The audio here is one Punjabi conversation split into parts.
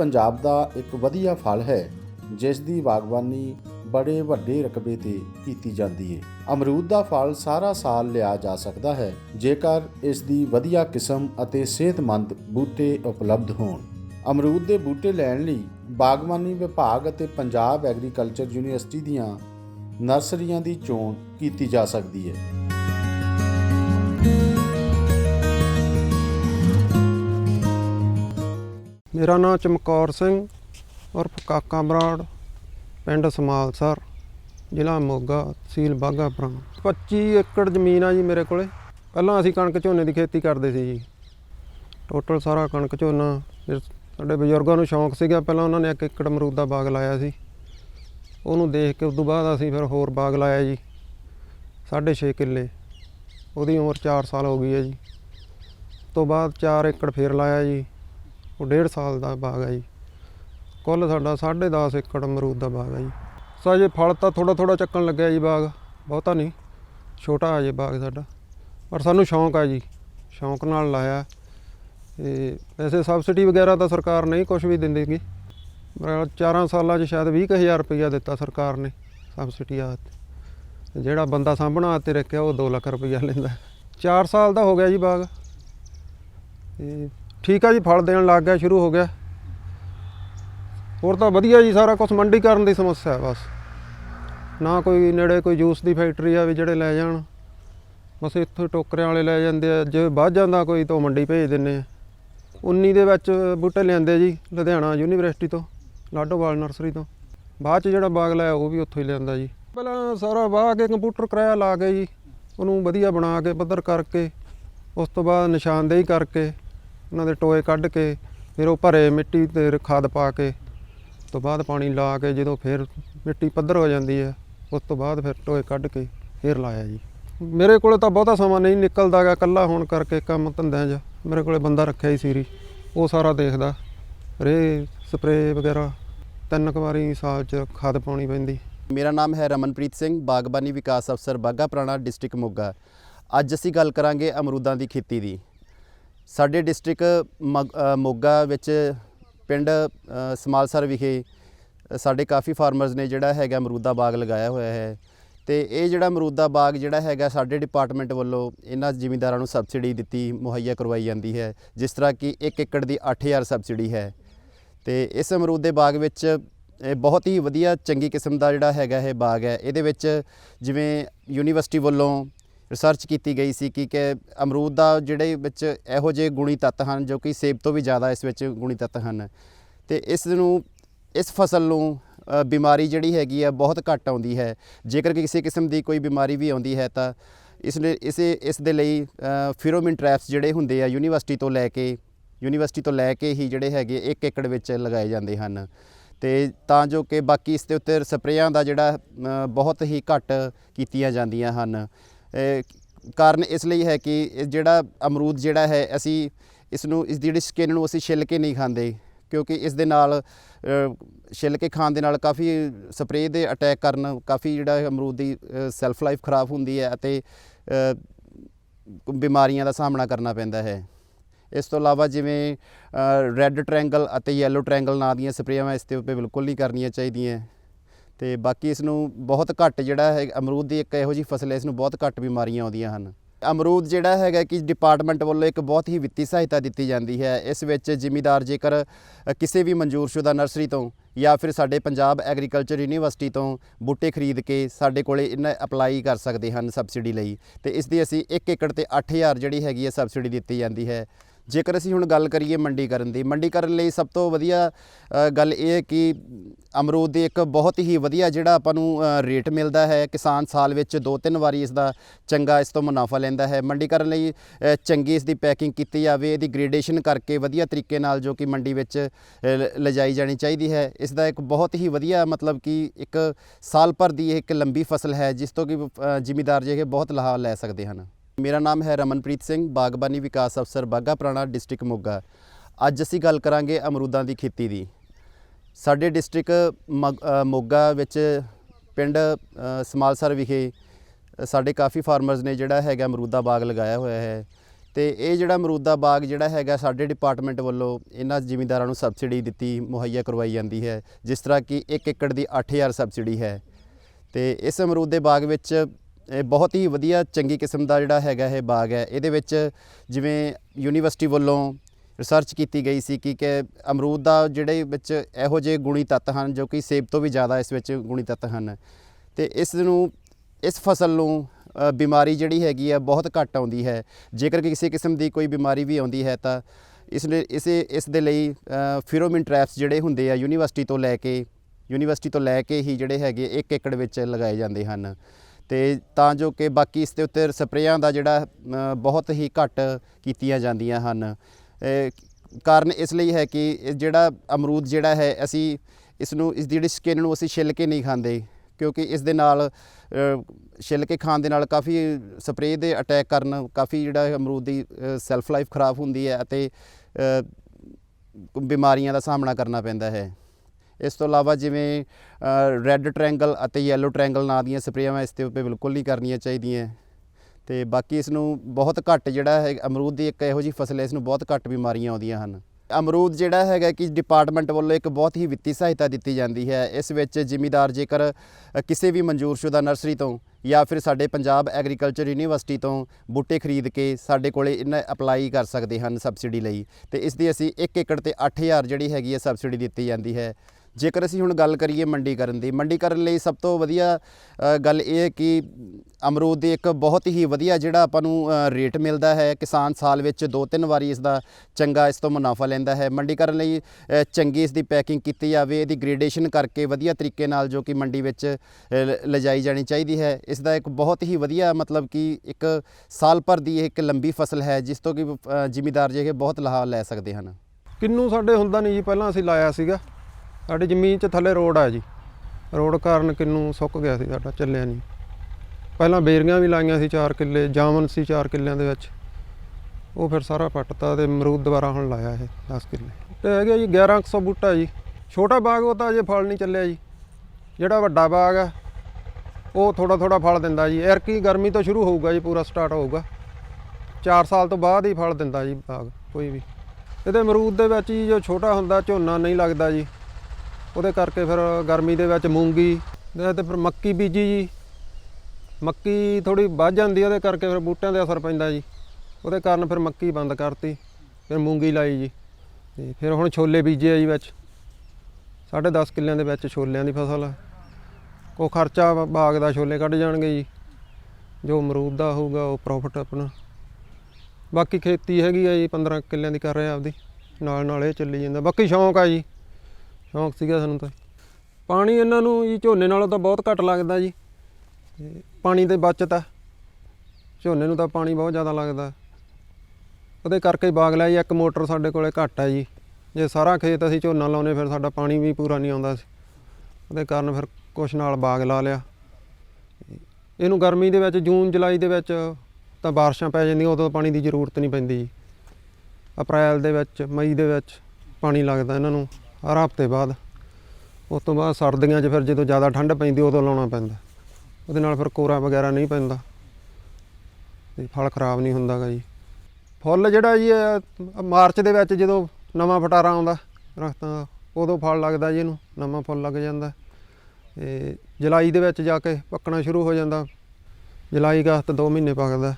ਪੰਜਾਬ ਦਾ ਇੱਕ ਵਧੀਆ ਫਲ ਹੈ, ਜਿਸ ਦੀ ਬਾਗਬਾਨੀ ਬੜੇ ਵੱਡੇ ਰਕਬੇ ਤੇ ਕੀਤੀ ਜਾਂਦੀ ਹੈ ਅਮਰੂਦ ਦਾ ਫਲ ਸਾਰਾ ਸਾਲ ਲਿਆ ਜਾ ਸਕਦਾ ਹੈ, ਜੇਕਰ ਇਸ ਦੀ ਵਧੀਆ ਕਿਸਮ ਅਤੇ ਸਿਹਤਮੰਦ ਬੂਟੇ ਉਪਲਬਧ ਹੋਣ। ਅਮਰੂਦ ਦੇ ਬੂਟੇ ਲੈਣ ਲਈ ਬਾਗਬਾਨੀ ਵਿਭਾਗ ਅਤੇ ਪੰਜਾਬ ਐਗਰੀਕਲਚਰ ਯੂਨੀਵਰਸਿਟੀ ਦੀਆਂ ਨਰਸਰੀਆਂ ਦੀ ਚੋਣ ਕੀਤੀ ਜਾ ਸਕਦੀ ਹੈ ਮੇਰਾ ਨਾਮ ਚਮਕੌਰ ਸਿੰਘ, ਉਰਫ ਕਾਕਾ ਬਰਾੜ, ਪਿੰਡ ਸਮਾਲਸਰ, ਜ਼ਿਲ੍ਹਾ ਮੋਗਾ, ਤਹਿਸੀਲ ਬਾਘਾ ਪੁਰਾਣਾ। 25 ਏਕੜ ਜ਼ਮੀਨ ਆ ਜੀ ਮੇਰੇ ਕੋਲੇ। ਪਹਿਲਾਂ ਅਸੀਂ ਕਣਕ ਝੋਨੇ ਦੀ ਖੇਤੀ ਕਰਦੇ ਸੀ ਜੀ। ਟੋਟਲ ਸਾਰਾ ਕਣਕ ਝੋਨਾ, ਫਿਰ ਸਾਡੇ ਬਜ਼ੁਰਗਾਂ ਨੂੰ ਸ਼ੌਂਕ ਸੀਗਾ, ਪਹਿਲਾਂ ਉਹਨਾਂ ਨੇ ਇੱਕ ਏਕੜ ਅਮਰੂਦ ਦਾ ਬਾਗ ਲਾਇਆ ਸੀ। ਉਹਨੂੰ ਦੇਖ ਕੇ ਉਸ ਤੋਂ ਬਾਅਦ ਅਸੀਂ ਫਿਰ ਹੋਰ ਬਾਗ ਲਾਇਆ ਜੀ। 6.5 ਕਿੱਲੇ, ਉਹਦੀ ਉਮਰ 4 ਸਾਲ ਹੋ ਗਈ ਹੈ ਜੀ। ਉਸ ਤੋਂ ਬਾਅਦ 4 ਏਕੜ ਫੇਰ ਲਾਇਆ ਜੀ। ਉਹ ਡੇਢ ਸਾਲ ਦਾ ਬਾਗ ਹੈ ਜੀ। ਕੁੱਲ ਸਾਡਾ 10.5 ਏਕੜ ਅਮਰੂਦ ਦਾ ਬਾਗ ਹੈ ਜੀ। ਸਾਜੇ ਫਲ ਤਾਂ ਥੋੜਾ ਥੋੜਾ ਚੱਕਣ ਲੱਗਿਆ ਜੀ ਬਾਗ। ਬਹੁਤਾ ਨਹੀਂ, ਛੋਟਾ ਹੈ ਜੀ ਬਾਗ ਸਾਡਾ। ਪਰ ਸਾਨੂੰ ਸ਼ੌਂਕ ਆ ਜੀ, ਸ਼ੌਂਕ ਨਾਲ ਲਾਇਆ। ਤੇ ਵੈਸੇ ਸਬਸਿਡੀ ਵਗੈਰਾ ਤਾਂ ਸਰਕਾਰ ਨਹੀਂ ਕੁਝ ਵੀ ਦਿੰਦੀਗੀ ਪਰ ਚਾਰਾਂ ਸਾਲਾਂ 'ਚ ਸ਼ਾਇਦ 20000 ਰੁਪਈਆ ਦਿੱਤਾ ਸਰਕਾਰ ਨੇ ਸਬਸਿਡੀ ਆ ਜਿਹੜਾ ਬੰਦਾ ਸਾਂਭਣਾ ਤੇ ਰੱਖਿਆ ਉਹ 2 ਲੱਖ ਰੁਪਈਆ ਲੈਂਦਾ। 4 ਸਾਲ ਦਾ ਹੋ ਗਿਆ ਜੀ ਬਾਗ। ਤੇ ਠੀਕ ਆ ਜੀ, ਫਲ ਦੇਣ ਲੱਗ ਗਿਆ, ਸ਼ੁਰੂ ਹੋ ਗਿਆ। ਹੋਰ ਤਾਂ ਵਧੀਆ ਜੀ, ਸਾਰਾ ਕੁਝ ਮੰਡੀ ਕਰਨ ਦੀ ਸਮੱਸਿਆ ਹੈ ਬਸ। ਨਾ ਕੋਈ ਨੇੜੇ ਕੋਈ ਜੂਸ ਦੀ ਫੈਕਟਰੀ ਆ ਵੀ ਜਿਹੜੇ ਲੈ ਜਾਣ। ਬਸ ਇੱਥੋਂ ਟੋਕਰਿਆਂ ਵਾਲੇ ਲੈ ਜਾਂਦੇ ਆ। ਜੇ ਵੱਧ ਜਾਂਦਾ ਕੋਈ ਤਾਂ ਉਹ ਮੰਡੀ ਭੇਜ ਦਿੰਨੇ ਆ। 19 ਦੇ ਵਿੱਚ ਬੂਟੇ ਲਿਆਂਦੇ ਜੀ, ਲੁਧਿਆਣਾ ਯੂਨੀਵਰਸਿਟੀ ਤੋਂ, ਲਾਡੋਵਾਲ ਨਰਸਰੀ ਤੋਂ। ਬਾਅਦ ਚ ਜਿਹੜਾ ਬਾਗ ਲਾਇਆ, ਉਹ ਵੀ ਉੱਥੋਂ ਹੀ ਲਿਆਂਦਾ ਜੀ। ਪਹਿਲਾਂ ਸਾਰਾ ਵਾਹ ਕੇ ਕੰਪਿਊਟਰ ਕਿਰਾਇਆ ਲਾ ਕੇ ਜੀ, ਉਹਨੂੰ ਵਧੀਆ ਬਣਾ ਕੇ, ਪੱਧਰ ਕਰਕੇ, ਉਸ ਤੋਂ ਬਾਅਦ ਨਿਸ਼ਾਨਦੇਹੀ ਕਰਕੇ ਉਹਨਾਂ ਦੇ ਟੋਏ ਕੱਢ ਕੇ ਫਿਰ ਉਹ ਭਰੇ ਮਿੱਟੀ ਤੇ ਖਾਦ ਪਾ ਕੇ, ਤੋਂ ਬਾਅਦ ਪਾਣੀ ਲਾ ਕੇ ਜਦੋਂ ਫਿਰ ਮਿੱਟੀ ਪੱਧਰ ਹੋ ਜਾਂਦੀ ਹੈ, ਉਸ ਤੋਂ ਬਾਅਦ ਫਿਰ ਟੋਏ ਕੱਢ ਕੇ ਫਿਰ ਲਾਇਆ ਜੀ। ਮੇਰੇ ਕੋਲੇ ਤਾਂ ਬਹੁਤਾ ਸਮਾਂ ਨਹੀਂ ਨਿਕਲਦਾ ਗਾ ਇਕੱਲਾ ਹੋਣ ਕਰਕੇ ਕੰਮ ਧੰਦਿਆਂ 'ਚ, ਮੇਰੇ ਕੋਲੇ ਬੰਦਾ ਰੱਖਿਆ ਹੀ ਸੀਰੀ, ਉਹ ਸਾਰਾ ਦੇਖਦਾ। ਰੇ, ਸਪਰੇ ਵਗੈਰਾ, ਤਿੰਨ ਕੁ ਵਾਰੀ ਸਾਲ 'ਚ ਖਾਦ ਪਾਉਣੀ ਪੈਂਦੀ। ਮੇਰਾ ਨਾਮ ਹੈ ਰਮਨਪ੍ਰੀਤ ਸਿੰਘ, ਬਾਗਬਾਨੀ ਵਿਕਾਸ ਅਫਸਰ ਬਾਗਾ ਪੁਰਾਣਾ ਡਿਸਟ੍ਰਿਕਟ ਮੋਗਾ। ਅੱਜ ਅਸੀਂ ਗੱਲ ਕਰਾਂਗੇ ਅਮਰੂਦਾਂ ਦੀ ਖੇਤੀ ਦੀ। ਸਾਡੇ ਡਿਸਟ੍ਰਿਕਟ ਮਗ- ਮੋਗਾ ਵਿੱਚ ਪਿੰਡ ਸਮਾਲਸਰ ਵਿਖੇ ਸਾਡੇ ਕਾਫੀ ਫਾਰਮਰਸ ਨੇ ਜਿਹੜਾ ਹੈਗਾ ਅਮਰੂਦ ਦਾ ਬਾਗ ਲਗਾਇਆ ਹੋਇਆ ਹੈ। ਤੇ ਇਹ ਜਿਹੜਾ ਅਮਰੂਦ ਦਾ ਬਾਗ ਜਿਹੜਾ ਹੈਗਾ ਸਾਡੇ ਡਿਪਾਰਟਮੈਂਟ ਵੱਲੋਂ ਇਹਨਾਂ ਜ਼ਿਮੀਂਦਾਰਾਂ ਨੂੰ ਸਬਸਿਡੀ ਦਿੱਤੀ, ਮੁਹੱਈਆ ਕਰਵਾਈ ਜਾਂਦੀ ਹੈ, ਜਿਸ ਤਰ੍ਹਾਂ ਕਿ 1 ਏਕੜ ਦੀ 8000 ਸਬਸਿਡੀ ਹੈ। ਤੇ ਇਸ ਅਮਰੂਦ ਦੇ ਬਾਗ ਵਿੱਚ ਇਹ ਬਹੁਤ ਹੀ ਵਧੀਆ ਚੰਗੀ ਕਿਸਮ ਦਾ ਜਿਹੜਾ ਹੈਗਾ ਇਹ ਬਾਗ ਹੈ। ਇਹਦੇ ਵਿੱਚ ਜਿਵੇਂ ਯੂਨੀਵਰਸਿਟੀ ਵੱਲੋਂ ਰਿਸਰਚ ਕੀਤੀ ਗਈ ਸੀ ਕਿ ਕਿ ਅਮਰੂਦ ਦਾ ਜਿਹੜੇ ਵਿੱਚ ਇਹੋ ਜਿਹੇ ਗੁਣੀ ਤੱਤ ਹਨ ਜੋ ਕਿ ਸੇਬ ਤੋਂ ਵੀ ਜ਼ਿਆਦਾ ਇਸ ਵਿੱਚ ਗੁਣੀ ਤੱਤ ਹਨ। ਤੇ ਇਸ ਨੂੰ ਇਸ ਫਸਲ ਨੂੰ ਬਿਮਾਰੀ ਜਿਹੜੀ ਹੈਗੀ ਆ, ਬਹੁਤ ਘੱਟ ਆਉਂਦੀ ਹੈ। ਜੇਕਰ ਕਿਸੇ ਕਿਸਮ ਦੀ ਕੋਈ ਬਿਮਾਰੀ ਵੀ ਆਉਂਦੀ ਹੈ ਤਾਂ ਇਸ ਲਈ ਇਸੇ ਇਸ ਦੇ ਲਈ ਫਿਰੋਮਿਨ ਟ੍ਰੈਪਸ ਜਿਹੜੇ ਹੁੰਦੇ ਆ ਯੂਨੀਵਰਸਿਟੀ ਤੋਂ ਲੈ ਕੇ ਯੂਨੀਵਰਸਿਟੀ ਤੋਂ ਲੈ ਕੇ ਹੀ ਜਿਹੜੇ ਹੈਗੇ 1 ਏਕੜ ਵਿੱਚ ਲਗਾਏ ਜਾਂਦੇ ਹਨ। ਤੇ ਤਾਂ ਜੋ ਕਿ ਬਾਕੀ ਇਸ ਦੇ ਉੱਤੇ ਸਪਰੇਆਂ ਦਾ ਜਿਹੜਾ ਬਹੁਤ ਹੀ ਘੱਟ ਕੀਤੀਆਂ ਜਾਂਦੀਆਂ ਹਨ। ਕਾਰਨ ਇਸ ਲਈ ਹੈ ਕਿ ਇਹ ਜਿਹੜਾ ਅਮਰੂਦ ਜਿਹੜਾ ਹੈ, ਅਸੀਂ ਇਸ ਨੂੰ ਇਸ ਦੀ ਜਿਹੜੀ ਸਕਿਨ ਨੂੰ ਅਸੀਂ ਛਿੱਲ ਕੇ ਨਹੀਂ ਖਾਂਦੇ, ਕਿਉਂਕਿ ਇਸ ਦੇ ਨਾਲ ਛਿੱਲ ਕੇ ਖਾਣ ਦੇ ਨਾਲ ਕਾਫੀ ਸਪਰੇਅ ਦੇ ਅਟੈਕ ਕਰਨ ਕਾਫੀ ਜਿਹੜਾ ਅਮਰੂਦ ਦੀ ਸੈਲਫ ਲਾਈਫ ਖਰਾਬ ਹੁੰਦੀ ਹੈ ਅਤੇ ਬਿਮਾਰੀਆਂ ਦਾ ਸਾਹਮਣਾ ਕਰਨਾ ਪੈਂਦਾ ਹੈ। ਇਸ ਤੋਂ ਇਲਾਵਾ ਜਿਵੇਂ ਰੈੱਡ ਟ੍ਰਾਇੰਗਲ ਅਤੇ ਯੈਲੋ ਟ੍ਰਾਇੰਗਲ ਨਾਂ ਦੀਆਂ ਸਪਰੇਆਂ ਇਸ ਦੇ ਉੱਤੇ ਬਿਲਕੁਲ ਨਹੀਂ ਕਰਨੀਆਂ ਚਾਹੀਦੀਆਂ। ਤੇ ਬਾਕੀ ਇਸ ਨੂੰ ਬਹੁਤ ਘੱਟ ਜਿਹੜਾ ਹੈ, ਅਮਰੂਦ ਦੀ ਇੱਕ ਇਹੋ ਜਿਹੀ ਫਸਲ ਹੈ ਇਸ ਨੂੰ ਬਹੁਤ ਘੱਟ ਬਿਮਾਰੀਆਂ ਆਉਂਦੀਆਂ ਹਨ। ਅਮਰੂਦ ਜਿਹੜਾ ਹੈਗਾ ਕਿ ਡਿਪਾਰਟਮੈਂਟ ਵੱਲੋਂ ਇੱਕ ਬਹੁਤ ਹੀ ਵਿੱਤੀ ਸਹਾਇਤਾ ਦਿੱਤੀ ਜਾਂਦੀ ਹੈ। ਇਸ ਵਿੱਚ ਜ਼ਿਮੀਦਾਰ ਜੇਕਰ ਕਿਸੇ ਵੀ ਮਨਜ਼ੂਰਸ਼ੁਦਾ ਨਰਸਰੀ ਤੋਂ ਜਾਂ ਫਿਰ ਸਾਡੇ ਪੰਜਾਬ ਐਗਰੀਕਲਚਰ ਯੂਨੀਵਰਸਿਟੀ ਤੋਂ ਬੂਟੇ ਖਰੀਦ ਕੇ ਸਾਡੇ ਕੋਲੇ ਇਹਨਾਂ ਅਪਲਾਈ ਕਰ ਸਕਦੇ ਹਨ ਸਬਸਿਡੀ ਲਈ। ਤੇ ਇਸ ਦੀ ਅਸੀਂ 1 ਏਕੜ ਤੇ 8000 ਜਿਹੜੀ ਹੈਗੀ ਹੈ ਸਬਸਿਡੀ ਦਿੱਤੀ ਜਾਂਦੀ ਹੈ। ਜੇਕਰ ਅਸੀਂ ਹੁਣ ਗੱਲ ਕਰੀਏ ਮੰਡੀਕਰਨ ਦੀ ਮੰਡੀਕਰਨ ਲਈ ਸਭ ਤੋਂ ਵਧੀਆ ਗੱਲ ਇਹ ਹੈ ਕਿ ਅਮਰੂਦ ਦੀ ਇੱਕ ਬਹੁਤ ਹੀ ਵਧੀਆ ਜਿਹੜਾ ਆਪਾਂ ਨੂੰ ਰੇਟ ਮਿਲਦਾ ਹੈ। ਕਿਸਾਨ ਸਾਲ ਵਿੱਚ ਦੋ ਤਿੰਨ ਵਾਰੀ ਇਸ ਦਾ ਚੰਗਾ ਇਸ ਤੋਂ ਮੁਨਾਫਾ ਲੈਂਦਾ ਹੈ। ਮੰਡੀਕਰਨ ਲਈ ਚੰਗੀ ਇਸ ਦੀ ਪੈਕਿੰਗ ਕੀਤੀ ਜਾਵੇ ਇਹਦੀ ਗ੍ਰੇਡੇਸ਼ਨ ਕਰਕੇ ਵਧੀਆ ਤਰੀਕੇ ਨਾਲ ਜੋ ਕਿ ਮੰਡੀ ਵਿੱਚ ਅ, ਲਿਜਾਈ ਜਾਣੀ ਚਾਹੀਦੀ ਹੈ। ਇਸ ਦਾ ਇੱਕ ਬਹੁਤ ਹੀ ਵਧੀਆ ਮਤਲਬ ਕਿ ਇੱਕ ਸਾਲ ਭਰ ਦੀ ਇਹ ਇੱਕ ਲੰਬੀ ਫਸਲ ਹੈ ਜਿਸ ਤੋਂ ਕਿ ਅ, ਜ਼ਿਮੀਦਾਰ ਜਿਹੜੇ ਬਹੁਤ ਲਾਹਾ ਲੈ ਸਕਦੇ ਹਨ। ਮੇਰਾ ਨਾਮ ਹੈ ਰਮਨਪ੍ਰੀਤ ਸਿੰਘ, ਬਾਗਬਾਨੀ ਵਿਕਾਸ ਅਫਸਰ ਬਾਗਾ ਪੁਰਾਣਾ, ਡਿਸਟ੍ਰਿਕਟ ਮੋਗਾ। ਅੱਜ ਅਸੀਂ ਗੱਲ ਕਰਾਂਗੇ ਅਮਰੂਦਾਂ ਦੀ ਖੇਤੀ ਦੀ। ਸਾਡੇ ਡਿਸਟ੍ਰਿਕਟ ਮਗ- ਮੋਗਾ ਵਿੱਚ ਪਿੰਡ ਸਮਾਲਸਰ ਵਿਖੇ ਸਾਡੇ ਕਾਫੀ ਫਾਰਮਰਸ ਨੇ ਜਿਹੜਾ ਹੈਗਾ ਅਮਰੂਦਾ ਬਾਗ ਲਗਾਇਆ ਹੋਇਆ ਹੈ। ਤੇ ਇਹ ਜਿਹੜਾ ਅਮਰੂਦ ਦਾ ਬਾਗ ਜਿਹੜਾ ਹੈਗਾ ਸਾਡੇ ਡਿਪਾਰਟਮੈਂਟ ਵੱਲੋਂ ਇਹਨਾਂ ਜ਼ਿਮੀਂਦਾਰਾਂ ਨੂੰ ਸਬਸਿਡੀ ਦਿੱਤੀ, ਮੁਹੱਈਆ ਕਰਵਾਈ ਜਾਂਦੀ ਹੈ, ਜਿਸ ਤਰ੍ਹਾਂ ਕਿ 1 ਏਕੜ ਦੀ 8000 ਸਬਸਿਡੀ ਹੈ। ਤੇ ਇਸ ਅਮਰੂਦ ਦੇ ਬਾਗ ਵਿੱਚ ਇਹ ਬਹੁਤ ਹੀ ਵਧੀਆ ਚੰਗੀ ਕਿਸਮ ਦਾ ਜਿਹੜਾ ਹੈਗਾ ਇਹ ਬਾਗ ਹੈ। ਇਹਦੇ ਵਿੱਚ ਜਿਵੇਂ ਯੂਨੀਵਰਸਿਟੀ ਵੱਲੋਂ ਰਿਸਰਚ ਕੀਤੀ ਗਈ ਸੀ ਕਿ ਕਿ ਅਮਰੂਦ ਦਾ ਜਿਹੜੇ ਵਿੱਚ ਇਹੋ ਜਿਹੇ ਗੁਣੀ ਤੱਤ ਹਨ ਜੋ ਕਿ ਸੇਬ ਤੋਂ ਵੀ ਜ਼ਿਆਦਾ ਇਸ ਵਿੱਚ ਗੁਣੀ ਤੱਤ ਹਨ। ਤੇ ਇਸ ਨੂੰ ਇਸ ਫਸਲ ਨੂੰ ਬਿਮਾਰੀ ਜਿਹੜੀ ਹੈਗੀ ਹੈ ਬਹੁਤ ਘੱਟ ਆਉਂਦੀ ਹੈ। ਜੇਕਰ ਕਿਸੇ ਕਿਸਮ ਦੀ ਕੋਈ ਬਿਮਾਰੀ ਵੀ ਆਉਂਦੀ ਹੈ ਤਾਂ ਇਸ ਲਈ ਇਸੇ ਇਸ ਦੇ ਲਈ ਫਿਰੋਮਿਨ ਟ੍ਰੈਪਸ ਜਿਹੜੇ ਹੁੰਦੇ ਆ ਯੂਨੀਵਰਸਿਟੀ ਤੋਂ ਲੈ ਕੇ ਯੂਨੀਵਰਸਿਟੀ ਤੋਂ ਲੈ ਕੇ ਹੀ ਜਿਹੜੇ ਹੈਗੇ 1 ਏਕੜ ਵਿੱਚ ਲਗਾਏ ਜਾਂਦੇ ਹਨ। ਤੇ ਤਾਂ ਜੋ ਕਿ ਬਾਕੀ ਇਸ ਦੇ ਉੱਤੇ ਸਪਰੇਆਂ ਦਾ ਜਿਹੜਾ ਬਹੁਤ ਹੀ ਘੱਟ ਕੀਤੀਆਂ ਜਾਂਦੀਆਂ ਹਨ। ਕਾਰਨ ਇਸ ਲਈ ਹੈ ਕਿ ਇਹ ਜਿਹੜਾ ਅਮਰੂਦ ਜਿਹੜਾ ਹੈ, ਅਸੀਂ ਇਸ ਨੂੰ, ਇਸ ਦੀ ਜਿਹੜੀ ਸਕਿਨ ਨੂੰ ਅਸੀਂ ਛਿੱਲ ਕੇ ਨਹੀਂ ਖਾਂਦੇ। ਕਿਉਂਕਿ ਇਸ ਦੇ ਨਾਲ ਛਿੱਲ ਕੇ ਖਾਣ ਦੇ ਨਾਲ ਕਾਫੀ ਸਪਰੇਅ ਦੇ ਅਟੈਕ ਕਰਨ ਕਾਫੀ ਜਿਹੜਾ ਅਮਰੂਦ ਦੀ ਸੈਲਫ ਲਾਈਫ ਖਰਾਬ ਹੁੰਦੀ ਹੈ ਅਤੇ ਬਿਮਾਰੀਆਂ ਦਾ ਸਾਹਮਣਾ ਕਰਨਾ ਪੈਂਦਾ ਹੈ। ਇਸ ਤੋਂ ਇਲਾਵਾ ਜਿਵੇਂ ਰੈੱਡ ਟ੍ਰਾਇੰਗਲ ਅਤੇ ਯੈਲੋ ਟ੍ਰਾਇੰਗਲ ਨਾਂ ਦੀਆਂ ਸਪਰੇਆਂ ਇਸ ਦੇ ਉੱਤੇ ਬਿਲਕੁਲ ਨਹੀਂ ਕਰਨੀਆਂ ਚਾਹੀਦੀਆਂ। ਤੇ ਬਾਕੀ ਇਸ ਨੂੰ ਬਹੁਤ ਘੱਟ ਜਿਹੜਾ ਹੈ, ਅਮਰੂਦ ਦੀ ਇੱਕ ਇਹੋ ਜਿਹੀ ਫਸਲ ਹੈ, ਇਸ ਨੂੰ ਬਹੁਤ ਘੱਟ ਬਿਮਾਰੀਆਂ ਆਉਂਦੀਆਂ ਹਨ। ਅਮਰੂਦ ਜਿਹੜਾ ਹੈਗਾ ਕਿ ਡਿਪਾਰਟਮੈਂਟ ਵੱਲੋਂ ਇੱਕ ਬਹੁਤ ਹੀ ਵਿੱਤੀ ਸਹਾਇਤਾ ਦਿੱਤੀ ਜਾਂਦੀ ਹੈ। ਇਸ ਵਿੱਚ ਜ਼ਿਮੀਦਾਰ ਜੇਕਰ ਕਿਸੇ ਵੀ ਮਨਜ਼ੂਰਸ਼ੁਦਾ ਨਰਸਰੀ ਤੋਂ ਜਾਂ ਫਿਰ ਸਾਡੇ ਪੰਜਾਬ ਐਗਰੀਕਲਚਰ ਯੂਨੀਵਰਸਿਟੀ ਤੋਂ ਬੂਟੇ ਖਰੀਦ ਕੇ ਸਾਡੇ ਕੋਲੇ ਇਹਨਾਂ ਅਪਲਾਈ ਕਰ ਸਕਦੇ ਹਨ ਸਬਸਿਡੀ ਲਈ। ਤੇ ਇਸ ਦੀ ਅਸੀਂ 1 ਏਕੜ ਤੇ 8000 ਜਿਹੜੀ ਹੈਗੀ ਹੈ ਸਬਸਿਡੀ ਦਿੱਤੀ ਜਾਂਦੀ ਹੈ। ਜੇਕਰ ਅਸੀਂ ਹੁਣ ਗੱਲ ਕਰੀਏ ਮੰਡੀਕਰਨ ਦੀ ਮੰਡੀਕਰਨ ਲਈ ਸਭ ਤੋਂ ਵਧੀਆ ਗੱਲ ਇਹ ਹੈ ਕਿ ਅਮਰੂਦ ਦੀ ਇੱਕ ਬਹੁਤ ਹੀ ਵਧੀਆ ਜਿਹੜਾ ਆਪਾਂ ਨੂੰ ਰੇਟ ਮਿਲਦਾ ਹੈ। ਕਿਸਾਨ ਸਾਲ ਵਿੱਚ ਦੋ ਤਿੰਨ ਵਾਰੀ ਇਸ ਦਾ ਚੰਗਾ ਇਸ ਤੋਂ ਮੁਨਾਫਾ ਲੈਂਦਾ ਹੈ। ਮੰਡੀਕਰਨ ਲਈ ਚੰਗੀ ਇਸ ਦੀ ਪੈਕਿੰਗ ਕੀਤੀ ਜਾਵੇ ਇਹਦੀ ਗ੍ਰੇਡੇਸ਼ਨ ਕਰਕੇ ਵਧੀਆ ਤਰੀਕੇ ਨਾਲ ਜੋ ਕਿ ਮੰਡੀ ਵਿੱਚ ਅ, ਲਿਜਾਈ ਜਾਣੀ ਚਾਹੀਦੀ ਹੈ। ਇਸ ਦਾ ਇੱਕ ਬਹੁਤ ਹੀ ਵਧੀਆ ਮਤਲਬ ਕਿ ਇੱਕ ਸਾਲ ਭਰ ਦੀ ਇਹ ਇੱਕ ਲੰਬੀ ਫਸਲ ਹੈ ਜਿਸ ਤੋਂ ਕਿ ਜ਼ਿਮੀਦਾਰ ਜਿਹੜੇ ਬਹੁਤ ਲਾਹਾ ਲੈ ਸਕਦੇ ਹਨ। ਕਿੰਨੂ ਸਾਡੇ ਹੁੰਦਾ ਨਹੀਂ ਜੀ ਪਹਿਲਾਂ ਅਸੀਂ ਲਾਇਆ ਸੀਗਾ। ਸਾਡੀ ਜ਼ਮੀਨ 'ਚ ਥੱਲੇ ਰੋਡ ਆ ਜੀ। ਰੋਡ ਕਾਰਨ ਕਿੰਨੂ ਸੁੱਕ ਗਿਆ ਸੀ ਸਾਡਾ, ਚੱਲਿਆ ਨਹੀਂ ਪਹਿਲਾਂ ਬੇਰੀਆਂ ਵੀ ਲਾਈਆਂ ਸੀ 4 ਕਿੱਲੇ, ਜਾਮਨ ਸੀ 4 ਕਿੱਲਿਆਂ ਦੇ ਵਿੱਚ। ਉਹ ਫਿਰ ਸਾਰਾ ਪੱਟਤਾ ਤੇ ਅਮਰੂਦ ਦੁਬਾਰਾ ਹੁਣ ਲਾਇਆ ਇਹ 10 ਕਿੱਲੇ। ਤੇ ਹੈਗਾ ਜੀ 1100 ਬੂਟਾ ਜੀ। ਛੋਟਾ ਬਾਗ ਉਹ ਤਾਂ ਅਜੇ ਫਲ ਨਹੀਂ ਚੱਲਿਆ ਜੀ। ਜਿਹੜਾ ਵੱਡਾ ਬਾਗ ਆ, ਉਹ ਥੋੜਾ ਥੋੜਾ ਫਲ ਦਿੰਦਾ ਜੀ। ਐਰਕੀ ਗਰਮੀ ਤੋਂ ਸ਼ੁਰੂ ਹੋਊਗਾ ਜੀ, ਪੂਰਾ ਸਟਾਰਟ ਹੋਊਗਾ। 4 ਸਾਲ ਤੋਂ ਬਾਅਦ ਹੀ ਫਲ ਦਿੰਦਾ ਜੀ ਬਾਗ, ਕੋਈ ਵੀ। ਇਹਦੇ ਅਮਰੂਦ ਦੇ ਵਿੱਚ ਜੀ ਜੋ ਛੋਟਾ ਹੁੰਦਾ, ਝੋਨਾ ਨਹੀਂ ਲੱਗਦਾ ਜੀ। ਉਹਦੇ ਕਰਕੇ ਫਿਰ ਗਰਮੀ ਦੇ ਵਿੱਚ ਮੂੰਗੀ ਤੇ ਤੇ ਫਿਰ ਮੱਕੀ ਬੀਜੀ ਜੀ। ਮੱਕੀ ਥੋੜੀ ਵੱਧ ਜਾਂਦੀ ਉਹਦੇ ਕਰਕੇ ਫਿਰ ਬੂਟਿਆਂ ਦੇ ਅਸਰ ਪੈਂਦਾ ਜੀ। ਉਹਦੇ ਕਾਰਨ ਫਿਰ ਮੱਕੀ ਬੰਦ ਕਰਤੀ, ਫਿਰ ਮੂੰਗੀ ਲਾਈ ਜੀ। ਤੇ ਫਿਰ ਹੁਣ ਛੋਲੇ ਬੀਜੇ ਆ ਜੀ ਵਿੱਚ। ਸਾਢੇ 10 ਕਿੱਲਿਆਂ ਦੇ ਵਿੱਚ ਛੋਲਿਆਂ ਦੀ ਫਸਲ ਆ। ਉਹ ਖਰਚਾ ਬਾਗ ਦਾ ਛੋਲੇ ਕੱਢ ਜਾਣਗੇ ਜੀ। ਜੋ ਅਮਰੂਦ ਦਾ ਹੋਊਗਾ, ਉਹ ਪ੍ਰੋਫਿਟ ਆਪਣਾ। ਬਾਕੀ ਖੇਤੀ ਹੈਗੀ ਆ ਜੀ 15 ਕਿੱਲਿਆਂ ਦੀ ਕਰ ਰਹੇ ਆਪਦੀ। ਨਾਲ ਨਾਲ ਇਹ ਚੱਲੀ ਜਾਂਦਾ। ਬਾਕੀ ਸ਼ੌਂਕ ਆ ਜੀ। ਸ਼ੌਂਕ ਸੀਗਾ ਸਾਨੂੰ ਤਾਂ। ਪਾਣੀ ਇਹਨਾਂ ਨੂੰ ਜੀ ਝੋਨੇ ਨਾਲੋਂ ਤਾਂ ਬਹੁਤ ਘੱਟ ਲੱਗਦਾ ਜੀ। ਤੇ ਪਾਣੀ ਦੀ ਬਚਤ ਆ। ਝੋਨੇ ਨੂੰ ਤਾਂ ਪਾਣੀ ਬਹੁਤ ਜ਼ਿਆਦਾ ਲੱਗਦਾ। ਉਹਦੇ ਕਰਕੇ ਹੀ ਬਾਗ ਲਿਆ ਜੀ, ਇੱਕ ਮੋਟਰ ਸਾਡੇ ਕੋਲੇ ਘੱਟ ਆ ਜੀ। ਜੇ ਸਾਰਾ ਖੇਤ ਅਸੀਂ ਝੋਨਾ ਲਾਉਨੇ ਫਿਰ ਸਾਡਾ ਪਾਣੀ ਵੀ ਪੂਰਾ ਨਹੀਂ ਆਉਂਦਾ ਸੀ। ਉਹਦੇ ਕਾਰਨ ਫਿਰ ਕੁਛ ਨਾਲ ਬਾਗ ਲਾ ਲਿਆ। ਇਹਨੂੰ ਗਰਮੀ ਦੇ ਵਿੱਚ, ਜੂਨ, ਜੁਲਾਈ ਦੇ ਵਿੱਚ ਤਾਂ ਬਾਰਿਸ਼ਾਂ ਪੈ ਜਾਂਦੀਆਂ, ਉਦੋਂ ਪਾਣੀ ਦੀ ਜ਼ਰੂਰਤ ਨਹੀਂ ਪੈਂਦੀ ਜੀ। ਅਪ੍ਰੈਲ ਦੇ ਵਿੱਚ, ਮਈ ਦੇ ਵਿੱਚ ਪਾਣੀ ਲੱਗਦਾ ਇਹਨਾਂ ਨੂੰ। ਹਰ ਹਫ਼ਤੇ ਬਾਅਦ। ਉਸ ਤੋਂ ਬਾਅਦ ਸਰਦੀਆਂ 'ਚ ਫਿਰ ਜਦੋਂ ਜ਼ਿਆਦਾ ਠੰਡ ਪੈਂਦੀ, ਉਦੋਂ ਲਾਉਣਾ ਪੈਂਦਾ। ਉਹਦੇ ਨਾਲ ਫਿਰ ਕੋਰਾ ਵਗੈਰਾ ਨਹੀਂ ਪੈਂਦਾ। ਤੇ ਫਲ ਖਰਾਬ ਨਹੀਂ ਹੁੰਦਾਗਾ ਜੀ। ਫੁੱਲ ਜਿਹੜਾ ਜੀ ਇਹ ਮਾਰਚ ਦੇ ਵਿੱਚ ਜਦੋਂ ਨਵਾਂ ਫਟਾਰਾ ਆਉਂਦਾ ਰਖਤਾਂ ਦਾ, ਉਦੋਂ ਫਲ ਲੱਗਦਾ ਜੀ ਇਹਨੂੰ, ਨਵਾਂ ਫੁੱਲ ਲੱਗ ਜਾਂਦਾ। ਤੇ ਜੁਲਾਈ ਦੇ ਵਿੱਚ ਜਾ ਕੇ ਪੱਕਣਾ ਸ਼ੁਰੂ ਹੋ ਜਾਂਦਾ। ਜੁਲਾਈ, ਅਗਸਤ 2 ਮਹੀਨੇ ਪੱਕਦਾ।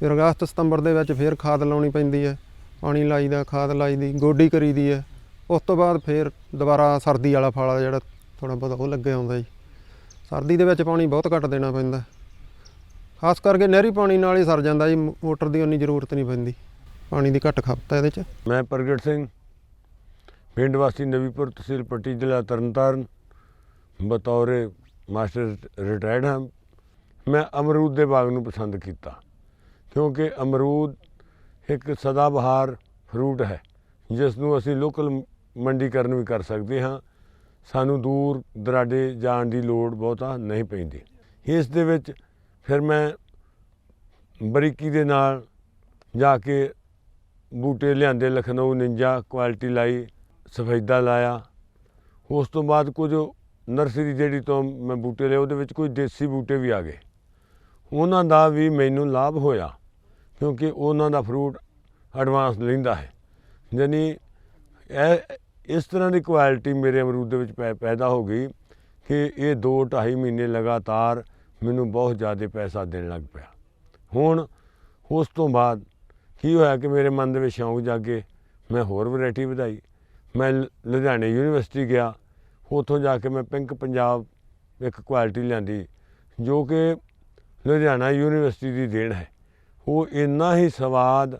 ਫਿਰ ਅਗਸਤ, ਸਤੰਬਰ ਦੇ ਵਿੱਚ ਫਿਰ ਖਾਦ ਲਾਉਣੀ ਪੈਂਦੀ ਹੈ। ਪਾਣੀ ਲਾਈਦਾ, ਖਾਦ ਲਾਈਦੀ, ਗੋਡੀ ਕਰੀਦੀ ਹੈ। ਉਸ ਤੋਂ ਬਾਅਦ ਫਿਰ ਦੁਬਾਰਾ ਸਰਦੀ ਵਾਲਾ ਫਲ ਜਿਹੜਾ ਥੋੜਾ ਬਹੁਤ ਉਹ ਲੱਗੇ ਆਉਂਦਾ ਜੀ। ਸਰਦੀ ਦੇ ਵਿੱਚ ਪਾਣੀ ਬਹੁਤ ਘੱਟ ਦੇਣਾ ਪੈਂਦਾ। ਖਾਸ ਕਰਕੇ ਨਹਿਰੀ ਪਾਣੀ ਨਾਲ ਹੀ ਸਰ ਜਾਂਦਾ ਜੀ, ਮੋਟਰ ਦੀ ਉਨੀ ਜ਼ਰੂਰਤ ਨਹੀਂ ਪੈਂਦੀ। ਪਾਣੀ ਦੀ ਘੱਟ ਖਪਤ ਹੈ ਇਹਦੇ 'ਚ। ਮੈਂ ਪ੍ਰਗਟ ਸਿੰਘ, ਪਿੰਡ ਵਾਸੀ ਨਵੀਪੁਰ ਤਹਿਸੀਲ ਪੱਟੀ ਜ਼ਿਲ੍ਹਾ ਤਰਨਤਾਰਨ, ਬਤੌਰ ਮਾਸਟਰ ਰਿਟਾਇਰਡ ਹਾਂ। ਮੈਂ ਅਮਰੂਦ ਦੇ ਬਾਗ ਨੂੰ ਪਸੰਦ ਕੀਤਾ, ਕਿਉਂਕਿ ਅਮਰੂਦ ਇੱਕ ਸਦਾਬਹਾਰ ਫਰੂਟ ਹੈ, ਜਿਸ ਨੂੰ ਅਸੀਂ ਲੋਕਲ ਮੰਡੀਕਰਨ ਵੀ ਕਰ ਸਕਦੇ ਹਾਂ। ਸਾਨੂੰ ਦੂਰ ਦਰਾਡੇ ਜਾਣ ਦੀ ਲੋੜ ਬਹੁਤਾ ਨਹੀਂ ਪੈਂਦੀ। ਇਸ ਦੇ ਵਿੱਚ ਫਿਰ ਮੈਂ ਬਰੀਕੀ ਦੇ ਨਾਲ ਜਾ ਕੇ ਬੂਟੇ ਲਿਆਂਦੇ, ਲਖਨਊ ਨਿੰਜਾ ਕੁਆਲਿਟੀ ਲਾਈ, ਸਫੈਦਾ ਲਾਇਆ। ਉਸ ਤੋਂ ਬਾਅਦ ਕੁਝ ਨਰਸਰੀ ਜਿਹੜੀ ਤੋਂ ਮੈਂ ਬੂਟੇ ਲਏ, ਉਹਦੇ ਵਿੱਚ ਕੋਈ ਦੇਸੀ ਬੂਟੇ ਵੀ ਆ ਗਏ। ਉਹਨਾਂ ਦਾ ਵੀ ਮੈਨੂੰ ਲਾਭ ਹੋਇਆ, ਕਿਉਂਕਿ ਉਹਨਾਂ ਦਾ ਫਰੂਟ ਐਡਵਾਂਸ ਲੈਂਦਾ ਹੈ। ਯਾਨੀ ਇਹ ਇਸ ਤਰ੍ਹਾਂ ਦੀ ਕੁਆਲਿਟੀ ਮੇਰੇ ਅਮਰੂਦ ਦੇ ਵਿੱਚ ਪੈ- ਪੈਦਾ ਹੋ ਗਈ ਕਿ ਇਹ 2 2.5 ਮਹੀਨੇ ਲਗਾਤਾਰ ਮੈਨੂੰ ਬਹੁਤ ਜ਼ਿਆਦਾ ਪੈਸਾ ਦੇਣ ਲੱਗ ਪਿਆ। ਹੁਣ ਉਸ ਤੋਂ ਬਾਅਦ ਕੀ ਹੋਇਆ ਕਿ ਮੇਰੇ ਮਨ ਦੇ ਵਿੱਚ ਸ਼ੌਂਕ ਜਾਗੇ, ਮੈਂ ਹੋਰ ਵੈਰਾਈਟੀ ਵਧਾਈ। ਮੈਂ ਲ- ਲੁਧਿਆਣੇ ਯੂਨੀਵਰਸਿਟੀ ਗਿਆ, ਉੱਥੋਂ ਜਾ ਕੇ ਮੈਂ ਪਿੰਕ ਪੰਜਾਬ ਇੱਕ ਕੁਆਲਿਟੀ ਲਿਆਂਦੀ, ਜੋ ਕਿ ਲੁਧਿਆਣਾ ਯੂਨੀਵਰਸਿਟੀ ਦੀ ਦੇਣ ਹੈ। ਉਹ ਇੰਨਾ ਹੀ ਸਵਾਦ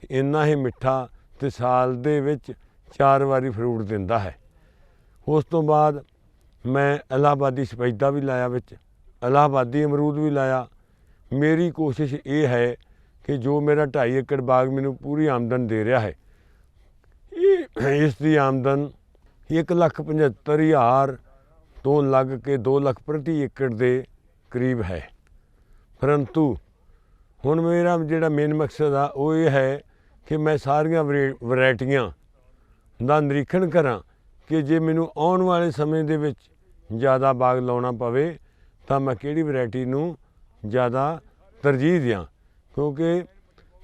ਤੇ ਇੰਨਾ ਹੀ ਮਿੱਠਾ ਤੇ ਸਾਲ ਦੇ ਵਿੱਚ ਚਾਰ ਵਾਰੀ ਫਰੂਟ ਦਿੰਦਾ ਹੈ। ਉਸ ਤੋਂ ਬਾਅਦ ਮੈਂ ਇਲਾਹਾਬਾਦੀ ਸਪੈਦਾ ਵੀ ਲਾਇਆ ਵਿੱਚ ਅਲਾਹਾਬਾਦੀ ਅਮਰੂਦ ਵੀ ਲਾਇਆ। ਮੇਰੀ ਕੋਸ਼ਿਸ਼ ਇਹ ਹੈ ਕਿ ਜੋ ਮੇਰਾ 2.5 ਏਕੜ ਬਾਗ ਮੈਨੂੰ ਪੂਰੀ ਆਮਦਨ ਦੇ ਰਿਹਾ ਹੈ, ਇਹ ਇਸ ਦੀ ਆਮਦਨ ਇੱਕ ਲੱਖ ਪਝੱਤਰ ਹਜ਼ਾਰ ਤੋਂ ਲੱਗ ਕੇ 2 ਲੱਖ ਪ੍ਰਤੀ ਏਕੜ ਦੇ ਕਰੀਬ ਹੈ। ਪਰੰਤੂ ਹੁਣ ਮੇਰਾ ਜਿਹੜਾ ਮੇਨ ਮਕਸਦ ਆ, ਉਹ ਇਹ ਹੈ ਕਿ ਮੈਂ ਸਾਰੀਆਂ ਵਰੇ- ਵੈਰਾਈਟੀਆਂ ਦਾ ਨਿਰੀਖਣ ਕਰਾਂ ਕਿ ਜੇ ਮੈਨੂੰ ਆਉਣ ਵਾਲੇ ਸਮੇਂ ਦੇ ਵਿੱਚ ਜ਼ਿਆਦਾ ਬਾਗ ਲਾਉਣਾ ਪਵੇ, ਤਾਂ ਮੈਂ ਕਿਹੜੀ ਵੈਰਾਈਟੀ ਨੂੰ ਜ਼ਿਆਦਾ ਤਰਜੀਹ ਦਿਆਂ? ਕਿਉਂਕਿ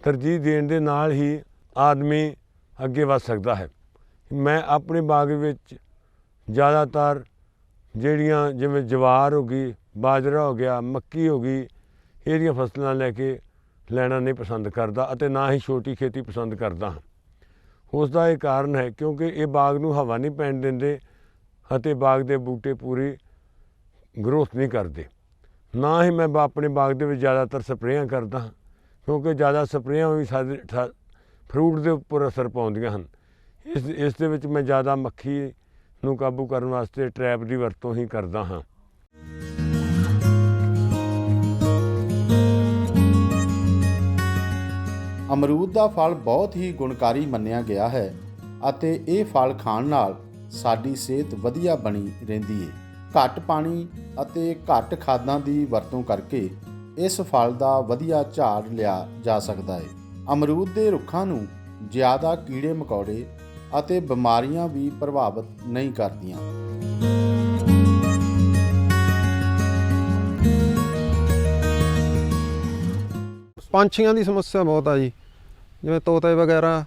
ਤਰਜੀਹ ਦੇਣ ਦੇ ਨਾਲ ਹੀ ਆਦਮੀ ਅੱਗੇ ਵੱਧ ਸਕਦਾ ਹੈ। ਮੈਂ ਆਪਣੇ ਬਾਗ ਵਿੱਚ ਜ਼ਿਆਦਾਤਰ ਜਿਹੜੀਆਂ ਜਿਵੇਂ ਜਵਾਰ ਹੋ ਗਈ, ਬਾਜਰਾ ਹੋ ਗਿਆ, ਮੱਕੀ ਹੋ ਗਈ, ਇਹਦੀਆਂ ਫਸਲਾਂ ਲੈ ਕੇ ਲੈਣਾ ਨਹੀਂ ਪਸੰਦ ਕਰਦਾ ਅਤੇ ਨਾ ਹੀ ਛੋਟੀ ਖੇਤੀ ਪਸੰਦ ਕਰਦਾ ਹਾਂ। ਉਸ ਦਾ ਇਹ ਕਾਰਨ ਹੈ ਕਿਉਂਕਿ ਇਹ ਬਾਗ ਨੂੰ ਹਵਾ ਨਹੀਂ ਪੈਣ ਦਿੰਦੇ ਅਤੇ ਬਾਗ ਦੇ ਬੂਟੇ ਪੂਰੀ ਗਰੋਥ ਨਹੀਂ ਕਰਦੇ। ਨਾ ਹੀ ਮੈਂ ਬਾ- ਆਪਣੇ ਬਾਗ ਦੇ ਵਿੱਚ ਜ਼ਿਆਦਾਤਰ ਸਪਰੇਆਂ ਕਰਦਾ ਹਾਂ, ਕਿਉਂਕਿ ਜ਼ਿਆਦਾ ਸਪਰੇਆਂ ਵੀ ਸਾਡੇ ਠਾ- ਫਰੂਟ ਦੇ ਉੱਪਰ ਅਸਰ ਪਾਉਂਦੀਆਂ ਹਨ। ਇਸ ਇਸ ਦੇ ਵਿੱਚ ਮੈਂ ਜ਼ਿਆਦਾ ਮੱਖੀ ਨੂੰ ਕਾਬੂ ਕਰਨ ਵਾਸਤੇ ਟ੍ਰੈਪ ਦੀ ਵਰਤੋਂ ਹੀ ਕਰਦਾ ਹਾਂ। ਅਮਰੂਦ ਦਾ ਫਲ ਬਹੁਤ ਹੀ ਗੁਣਕਾਰੀ ਮੰਨਿਆ ਗਿਆ ਹੈ ਅਤੇ ਇਹ ਫਲ ਖਾਣ ਨਾਲ ਸਾਡੀ ਸਿਹਤ ਵਧੀਆ ਬਣੀ ਰਹਿੰਦੀ ਹੈ ਘੱਟ ਪਾਣੀ ਅਤੇ ਘੱਟ ਖਾਦਾਂ ਦੀ ਵਰਤੋਂ ਕਰਕੇ ਇਸ ਫਲ ਦਾ ਵਧੀਆ ਝਾੜ ਲਿਆ ਜਾ ਸਕਦਾ ਹੈ ਅਮਰੂਦ ਦੇ ਰੁੱਖਾਂ ਨੂੰ ਜ਼ਿਆਦਾ ਕੀੜੇ ਮਕੌੜੇ ਅਤੇ ਬਿਮਾਰੀਆਂ ਵੀ ਪ੍ਰਭਾਵਿਤ ਨਹੀਂ ਕਰਦੀਆਂ। ਪੰਛੀਆਂ ਦੀ ਸਮੱਸਿਆ ਬਹੁਤ ਆ ਜੀ। ਜਿਵੇਂ ਤੋਤੇ ਵਗੈਰਾ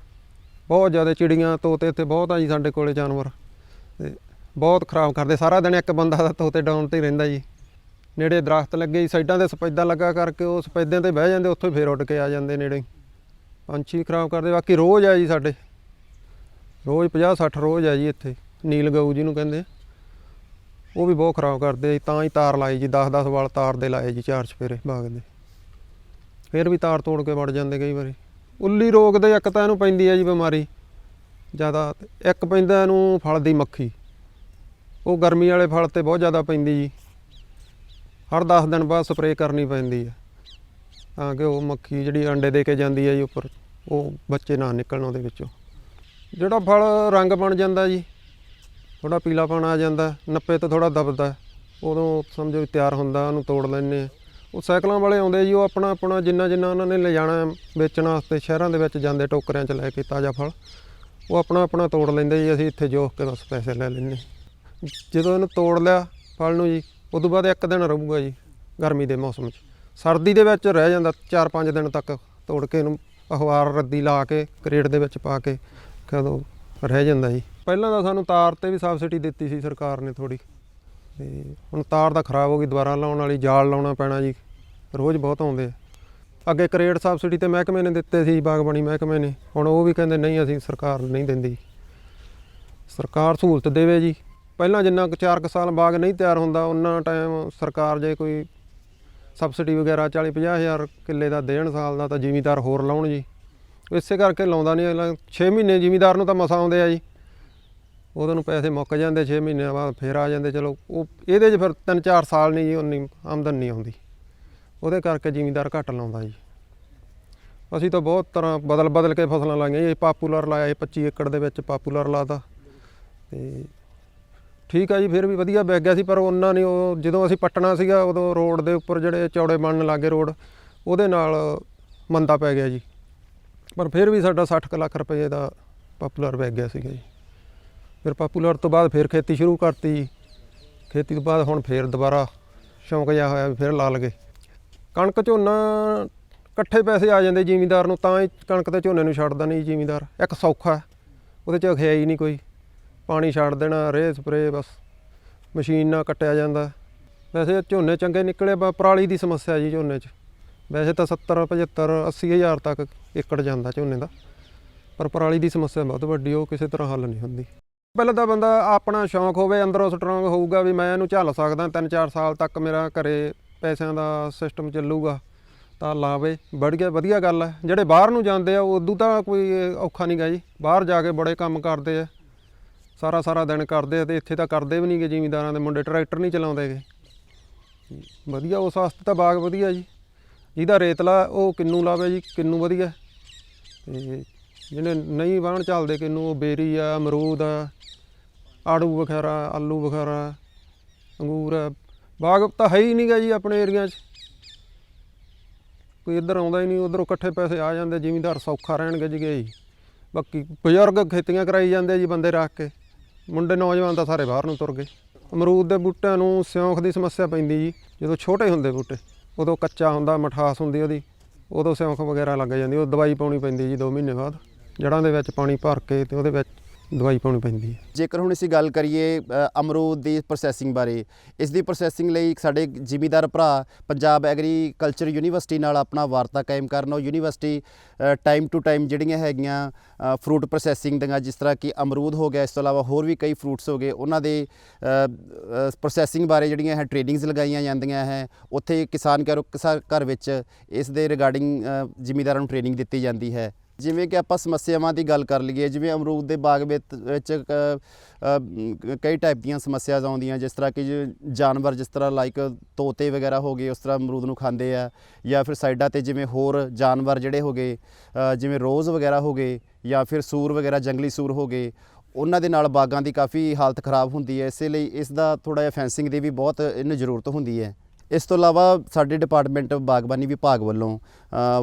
ਬਹੁਤ ਜ਼ਿਆਦਾ ਚਿੜੀਆਂ ਤੋਤੇ ਇੱਥੇ ਬਹੁਤ ਆ ਜੀ ਸਾਡੇ ਕੋਲੇ ਜਾਨਵਰ। ਤੇ ਬਹੁਤ ਖਰਾਬ ਕਰਦੇ ਸਾਰਾ ਦਿਨ ਇੱਕ ਬੰਦਾ ਦਾ ਤੋਤੇ ਡਾਊਨ ਤੇ ਹੀ ਰਹਿੰਦਾ ਜੀ। ਨੇੜੇ ਦਰਖਤ ਲੱਗੇ ਜੀ ਸਾਈਡਾਂ ਤੇ ਸਪੈਦਾ ਲੱਗਾ ਕਰਕੇ ਉਹ ਸਪੈਦਿਆਂ ਤੇ ਬਹਿ ਜਾਂਦੇ ਉੱਥੋਂ ਹੀ ਫੇਰ ਉੱਡ ਕੇ ਆ ਜਾਂਦੇ ਨੇੜੇ। ਹੀ। ਪੰਛੀ ਖਰਾਬ ਕਰਦੇ ਬਾਕੀ ਰੋਜ਼ ਆ ਜੀ ਸਾਡੇ। ਰੋਜ਼ 50 60 ਰੋਜ਼ ਆ ਜੀ ਇੱਥੇ ਨੀਲ ਗਊ ਜੀ ਨੂੰ ਕਹਿੰਦੇ ਉਹ ਵੀ ਬਹੁਤ ਖਰਾਬ ਕਰਦੇ ਜੀ, ਤਾਂ ਹੀ ਤਾਰ ਲਾਈ ਜੀ 10 10 ਵਾਲ ਤਾਰ ਦੇ ਲਾਏ ਜੀ ਚਾਰ ਚਫੇਰੇ ਬਾਗ ਦੇ। ਫਿਰ ਵੀ ਤਾਰ ਤੋੜ ਕੇ ਵੜ ਜਾਂਦੇ ਕਈ ਵਾਰੀ। ਉੱਲੀ ਰੋਗ ਦੇ ਇੱਕ ਤਾਂ ਇਹਨੂੰ ਪੈਂਦੀ ਹੈ ਜੀ ਬਿਮਾਰੀ, ਜ਼ਿਆਦਾ ਇੱਕ ਪੈਂਦਾ ਇਹਨੂੰ ਫਲ ਦੀ ਮੱਖੀ। ਉਹ ਗਰਮੀ ਵਾਲੇ ਫਲ ਤੇ ਬਹੁਤ ਜ਼ਿਆਦਾ ਪੈਂਦੀ ਜੀ। ਹਰ 10 ਦਿਨ ਬਾਅਦ ਸਪਰੇਅ ਕਰਨੀ ਪੈਂਦੀ ਹੈ ਤਾਂ ਕਿ ਉਹ ਮੱਖੀ ਜਿਹੜੀ ਅੰਡੇ ਦੇ ਕੇ ਜਾਂਦੀ ਹੈ ਜੀ ਉੱਪਰ, ਉਹ ਬੱਚੇ ਨਾ ਨਿਕਲਣ ਉਹਦੇ ਵਿੱਚੋਂ। ਜਿਹੜਾ ਫਲ ਰੰਗ ਬਣ ਜਾਂਦਾ ਜੀ ਥੋੜਾ ਪੀਲਾਪਣ ਆ ਜਾਂਦਾ, ਨੱਪੇ ਤੋਂ ਥੋੜਾ ਦਬਦਾ, ਉਦੋਂ ਸਮਝੋ ਤਿਆਰ ਹੁੰਦਾ, ਉਹਨੂੰ ਤੋੜ ਲੈਂਦੇ ਆ। ਉਹ ਸਾਈਕਲਾਂ ਵਾਲੇ ਆਉਂਦੇ ਜੀ, ਉਹ ਆਪਣਾ ਆਪਣਾ ਜਿੰਨਾ ਜਿੰਨਾ ਉਹਨਾਂ ਨੇ ਲਿਜਾਣਾ ਵੇਚਣ ਵਾਸਤੇ ਸ਼ਹਿਰਾਂ ਦੇ ਵਿੱਚ ਜਾਂਦੇ ਟੋਕਰਿਆਂ 'ਚ ਲੈ ਕੇ ਤਾਜ਼ਾ ਫਲ, ਉਹ ਆਪਣਾ ਆਪਣਾ ਤੋੜ ਲੈਂਦੇ ਜੀ, ਅਸੀਂ ਇੱਥੇ ਜੋਖ ਕੇ ਬਸ ਪੈਸੇ ਲੈ ਲੈਂਦੇ ਜਦੋਂ ਇਹਨੂੰ ਤੋੜ ਲਿਆ ਫਲ ਨੂੰ ਜੀ, ਉਦੋਂ ਬਾਅਦ ਇੱਕ ਦਿਨ ਰਹੂਗਾ ਜੀ, ਗਰਮੀ ਦੇ ਮੌਸਮ 'ਚ। ਸਰਦੀ ਦੇ ਵਿੱਚ ਰਹਿ ਜਾਂਦਾ 4-5 ਦਿਨ ਤੱਕ ਤੋੜ ਕੇ ਇਹਨੂੰ ਅਖਬਾਰ ਰੱਦੀ ਲਾ ਕੇ, ਕਰੇਟ ਦੇ ਵਿੱਚ ਪਾ ਕੇ, ਕਦੋਂ ਰਹਿ ਜਾਂਦਾ ਜੀ। ਪਹਿਲਾਂ ਤਾਂ ਸਾਨੂੰ ਤਾਰ ਤੇ ਵੀ ਸਬਸਿਡੀ ਦਿੱਤੀ ਸੀ ਸਰਕਾਰ ਨੇ ਥੋੜੀ ਤੇ ਹੁਣ ਤਾਰ ਤਾਂ ਖਰਾਬ ਹੋ ਗਈ, ਦੁਬਾਰਾ ਲਾਉਣ ਵਾਲੀ, ਜਾਲ ਲਾਉਣਾ ਪੈਣਾ ਜੀ, ਰੋਜ਼ ਬਹੁਤ ਆਉਂਦੇ ਆ। ਅੱਗੇ ਕਰੇਟ ਸਬਸਿਡੀ ਤੇ ਮਹਿਕਮੇ ਨੇ ਦਿੱਤੇ ਸੀ ਬਾਗਬਾਨੀ ਮਹਿਕਮੇ ਨੇ, ਹੁਣ ਉਹ ਵੀ ਕਹਿੰਦੇ ਨਹੀਂ ਅਸੀਂ ਸਰਕਾਰ ਨਹੀਂ ਦਿੰਦੀ। ਸਰਕਾਰ ਸਹੂਲਤ ਦੇਵੇ ਜੀ, ਪਹਿਲਾਂ ਜਿੰਨਾ ਕੁ ਚਾਰ ਕੁ ਸਾਲ ਬਾਗ ਨਹੀਂ ਤਿਆਰ ਹੁੰਦਾ ਉਹਨਾਂ ਟਾਈਮ ਸਰਕਾਰ ਜੇ ਕੋਈ ਸਬਸਿਡੀ ਵਗੈਰਾ 40 50 ਹਜ਼ਾਰ ਕਿੱਲੇ ਦਾ ਦੇਣ ਸਾਲ ਦਾ ਤਾਂ ਜ਼ਿਮੀਦਾਰ ਹੋਰ ਲਾਉਣ ਜੀ। ਇਸੇ ਕਰਕੇ ਲਾਉਂਦਾ ਨਹੀਂ ਅਗਲਾ 6 ਮਹੀਨੇ ਜ਼ਿਮੀਦਾਰ ਨੂੰ ਤਾਂ ਮਸਾ ਆਉਂਦੇ ਆ ਜੀ। ਉਹਦੋਂ ਨੂੰ ਪੈਸੇ ਮੁੱਕ ਜਾਂਦੇ 6 ਮਹੀਨਿਆਂ ਬਾਅਦ ਫੇਰ ਆ ਜਾਂਦੇ, ਚਲੋ, ਉਹ ਇਹਦੇ 'ਚ ਫਿਰ 3-4 ਸਾਲ ਨਹੀਂ ਜੀ ਉਨੀ ਆਮਦਨ ਨਹੀਂ ਆਉਂਦੀ ਉਹਦੇ ਕਰਕੇ ਜ਼ਿਮੀਂਦਾਰ ਘੱਟ ਲਾਉਂਦਾ ਜੀ। ਅਸੀਂ ਤਾਂ ਬਹੁਤ ਤਰ੍ਹਾਂ ਬਦਲ ਬਦਲ ਕੇ ਫਸਲਾਂ ਲਾਈਆਂ ਜੀ। ਇਹ ਪਾਪੂਲਰ ਲਾਇਆ, ਇਹ 25 ਏਕੜ ਦੇ ਵਿੱਚ ਪਾਪੂਲਰ ਲਾਤਾ। ਤੇ ਠੀਕ ਆ ਜੀ, ਫਿਰ ਵੀ ਵਧੀਆ ਬੈਗ ਗਿਆ ਸੀ, ਪਰ ਉਹਨਾਂ ਨਹੀਂ ਉਹ ਜਦੋਂ ਅਸੀਂ ਪੱਟਣਾ ਸੀਗਾ, ਉਦੋਂ ਰੋਡ ਦੇ ਉੱਪਰ ਜਿਹੜੇ ਚੌੜੇ ਬਣਨ ਲੱਗੇ ਰੋਡ, ਉਹਦੇ ਨਾਲ ਮੰਦਾ ਪੈ ਗਿਆ ਜੀ। ਪਰ ਫਿਰ ਵੀ ਸਾਡਾ 60 ਕੁ ਲੱਖ ਰੁਪਏ ਦਾ ਪਾਪੂਲਰ ਵਿਕ ਗਿਆ ਸੀਗਾ ਜੀ। ਫਿਰ ਪਾਪੂਲਰ ਤੋਂ ਬਾਅਦ ਫਿਰ ਖੇਤੀ ਸ਼ੁਰੂ ਕਰਤੀ। ਜੀ ਖੇਤੀ ਤੋਂ ਬਾਅਦ ਹੁਣ ਫਿਰ ਦੁਬਾਰਾ ਸ਼ੌਂਕ ਜਿਹਾ ਹੋਇਆ ਵੀ ਫਿਰ ਲਾ ਲਗੇ। ਕਣਕ ਝੋਨਾ ਇਕੱਠੇ ਪੈਸੇ ਆ ਜਾਂਦੇ ਜ਼ਿਮੀਂਦਾਰ ਨੂੰ, ਤਾਂ ਹੀ ਕਣਕ ਤੇ ਝੋਨੇ ਨੂੰ ਛੱਡਦਾ ਨਹੀਂ ਜ਼ਿਮੀਂਦਾਰ। ਇੱਕ ਸੌਖਾ ਉਹਦੇ 'ਚ ਅਖਿਆ ਹੀ ਨਹੀਂ ਕੋਈ। ਪਾਣੀ ਛੱਡ ਦੇਣਾ, ਰੇਹ ਸਪਰੇ ਬਸ, ਮਸ਼ੀਨ ਨਾਲ ਕੱਟਿਆ ਜਾਂਦਾ। ਵੈਸੇ ਝੋਨੇ ਚੰਗੇ ਨਿਕਲੇ ਪਰ ਪਰਾਲੀ ਦੀ ਸਮੱਸਿਆ ਜੀ ਝੋਨੇ 'ਚ। ਵੈਸੇ ਤਾਂ 70 75 80 ਹਜ਼ਾਰ ਤੱਕ ਏਕੜ ਜਾਂਦਾ ਝੋਨੇ ਦਾ। ਪਰ ਪਰਾਲੀ ਦੀ ਸਮੱਸਿਆ ਬਹੁਤ ਵੱਡੀ, ਉਹ ਕਿਸੇ ਤਰ੍ਹਾਂ ਹੱਲ ਨਹੀਂ ਹੁੰਦੀ। ਪਹਿਲਾਂ ਤਾਂ ਬੰਦਾ ਆਪਣਾ ਸ਼ੌਂਕ ਹੋਵੇ, ਅੰਦਰੋਂ ਸਟਰੋਂਗ ਹੋਊਗਾ ਵੀ ਮੈਂ ਇਹਨੂੰ ਝੱਲ ਸਕਦਾ 3-4 ਸਾਲ ਤੱਕ ਮੇਰਾ ਘਰੇ ਪੈਸਿਆਂ ਦਾ ਸਿਸਟਮ ਚੱਲੂਗਾ, ਤਾਂ ਲਾਵੇ। ਵਧੀਆ ਵਧੀਆ ਗੱਲ ਹੈ। ਜਿਹੜੇ ਬਾਹਰ ਨੂੰ ਜਾਂਦੇ ਆ ਉਦੋਂ ਤਾਂ ਕੋਈ ਔਖਾ ਨਹੀਂ ਗਾ ਜੀ। ਬਾਹਰ ਜਾ ਕੇ ਬੜੇ ਕੰਮ ਕਰਦੇ ਆ। ਸਾਰਾ ਸਾਰਾ ਦਿਨ ਕਰਦੇ ਆ ਤੇ ਇੱਥੇ ਤਾਂ ਕਰਦੇ ਵੀ ਨਹੀਂਗੇ ਜ਼ਿਮੀਂਦਾਰਾਂ ਦੇ ਮੁੰਡੇ, ਟਰੈਕਟਰ ਨਹੀਂ ਚਲਾਉਂਦੇਗੇ ਵਧੀਆ ਉਸ ਵਾਸਤੇ ਤਾਂ ਬਾਗ ਵਧੀਆ ਜੀ। ਜਿਹਦਾ ਰੇਤਲਾ, ਉਹ ਕਿੰਨੂ ਲਾਵੇ ਜੀ, ਕਿੰਨੂ ਵਧੀਆ। ਤੇ ਜਿਹੜੇ ਨਹੀਂ ਵਾਹਣ ਚੱਲਦੇ ਕਿੰਨੂ, ਉਹ ਬੇਰੀ ਆ, ਅਮਰੂਦ ਆ, ਆੜੂ ਵਗੈਰਾ ਆਲੂ ਵਗੈਰਾ ਅੰਗੂਰ ਆ। ਬਾਗ ਤਾਂ ਹੈ ਹੀ ਨਹੀਂਗਾ ਜੀ ਆਪਣੇ ਏਰੀਆ 'ਚ। ਕੋਈ ਇੱਧਰ ਆਉਂਦਾ ਹੀ ਨਹੀਂ, ਉਧਰੋਂ ਇਕੱਠੇ ਪੈਸੇ ਆ ਜਾਂਦੇ, ਜ਼ਿਮੀਂਦਾਰ ਸੌਖਾ ਰਹਿਣਗੇ ਜੀ ਗਏ ਬਾਕੀ ਬਜ਼ੁਰਗ ਖੇਤੀਆਂ ਕਰਾਈ ਜਾਂਦੇ ਜੀ ਬੰਦੇ ਰੱਖ ਕੇ। ਮੁੰਡੇ ਨੌਜਵਾਨ ਤਾਂ ਸਾਰੇ ਬਾਹਰ ਨੂੰ ਤੁਰ ਗਏ। ਅਮਰੂਦ ਦੇ ਬੂਟਿਆਂ ਨੂੰ ਸਿਉਂਖ ਦੀ ਸਮੱਸਿਆ ਪੈਂਦੀ ਜੀ। ਜਦੋਂ ਛੋਟੇ ਹੁੰਦੇ ਬੂਟੇ, ਉਦੋਂ ਕੱਚਾ ਹੁੰਦਾ, ਮਠਾਸ ਹੁੰਦੀ ਉਹਦੀ, ਉਦੋਂ ਸਿਉਂਖ ਵਗੈਰਾ ਲੱਗ ਜਾਂਦੀ ਉਹ ਦਵਾਈ ਪਾਉਣੀ ਪੈਂਦੀ ਜੀ 2 ਮਹੀਨੇ ਬਾਅਦ। ਜੜ੍ਹਾਂ ਦੇ ਵਿੱਚ ਪਾਣੀ ਭਰ ਕੇ ਤੇ ਉਹਦੇ ਵਿੱਚ ਦਵਾਈ ਪਾਉਣੀ ਪੈਂਦੀ ਹੈ। ਜੇਕਰ ਹੁਣ ਅਸੀਂ ਗੱਲ ਕਰੀਏ ਅਮਰੂਦ ਦੀ ਪ੍ਰੋਸੈਸਿੰਗ ਬਾਰੇ, ਇਸ ਦੀ ਪ੍ਰੋਸੈਸਿੰਗ ਲਈ ਸਾਡੇ ਜ਼ਿਮੀਦਾਰ ਭਰਾ ਪੰਜਾਬ ਐਗਰੀਕਲਚਰ ਯੂਨੀਵਰਸਿਟੀ ਨਾਲ ਆਪਣਾ ਵਾਰਤਾ ਕਾਇਮ ਕਰਨ ਉਹ ਯੂਨੀਵਰਸਿਟੀ ਟਾਈਮ ਟੂ ਟਾਈਮ ਜਿਹੜੀਆਂ ਹੈਗੀਆਂ ਫਰੂਟ ਪ੍ਰੋਸੈਸਿੰਗ ਦੀਆਂ, ਜਿਸ ਤਰ੍ਹਾਂ ਕਿ ਅਮਰੂਦ ਹੋ ਗਿਆ, ਇਸ ਤੋਂ ਇਲਾਵਾ ਹੋਰ ਵੀ ਕਈ ਫਰੂਟਸ ਹੋ ਗਏ, ਉਹਨਾਂ ਦੇ ਪ੍ਰੋਸੈਸਿੰਗ ਬਾਰੇ ਜਿਹੜੀਆਂ ਹੈ ਟ੍ਰੇਨਿੰਗਸ ਲਗਾਈਆਂ ਜਾਂਦੀਆਂ ਹੈ। ਉੱਥੇ ਕਿਸਾਨ ਘਰ ਕਿਸਾਨ ਘਰ ਵਿੱਚ ਇਸ ਦੇ ਰਿਗਾਰਡਿੰਗ ਜ਼ਿਮੀਦਾਰਾਂ ਨੂੰ ਟ੍ਰੇਨਿੰਗ ਦਿੱਤੀ ਜਾਂਦੀ ਹੈ। ਜਿਵੇਂ ਕਿ ਆਪਾਂ ਸਮੱਸਿਆਵਾਂ ਦੀ ਗੱਲ ਕਰ ਲਈਏ, ਜਿਵੇਂ ਅਮਰੂਦ ਦੇ ਬਾਗ ਵਿੱਚ ਵਿੱਚ ਕਈ ਟਾਈਪ ਦੀਆਂ ਸਮੱਸਿਆਵਾਂ ਆਉਂਦੀਆਂ, ਜਿਸ ਤਰ੍ਹਾਂ ਕਿ ਜਾਨਵਰ ਜਿਸ ਤਰ੍ਹਾਂ ਲਾਈਕ ਤੋਤੇ ਵਗੈਰਾ ਹੋ ਗਏ, ਉਸ ਤਰ੍ਹਾਂ ਅਮਰੂਦ ਨੂੰ ਖਾਂਦੇ ਆ, ਜਾਂ ਫਿਰ ਸਾਈਡਾਂ ਤੇ ਜਿਵੇਂ ਹੋਰ ਜਾਨਵਰ ਜਿਹੜੇ ਹੋ ਗਏ ਜਿਵੇਂ ਰੋਜ਼ ਵਗੈਰਾ ਹੋ ਗਏ, ਜਾਂ ਫਿਰ ਸੂਰ ਵਗੈਰਾ, ਜੰਗਲੀ ਸੂਰ ਹੋ ਗਏ, ਉਹਨਾਂ ਦੇ ਨਾਲ ਬਾਗਾਂ ਦੀ ਕਾਫੀ ਹਾਲਤ ਖਰਾਬ ਹੁੰਦੀ ਹੈ, ਇਸੇ ਲਈ ਇਸ ਦਾ ਥੋੜਾ ਜਿਹਾ ਫੈਂਸਿੰਗ ਦੀ ਵੀ ਬਹੁਤ ਇਹਨੂੰ ਜ਼ਰੂਰਤ ਹੁੰਦੀ ਹੈ। ਇਸ ਤੋਂ ਇਲਾਵਾ ਸਾਡੇ ਡਿਪਾਰਟਮੈਂਟ ਬਾਗਬਾਨੀ ਵਿਭਾਗ ਵੱਲੋਂ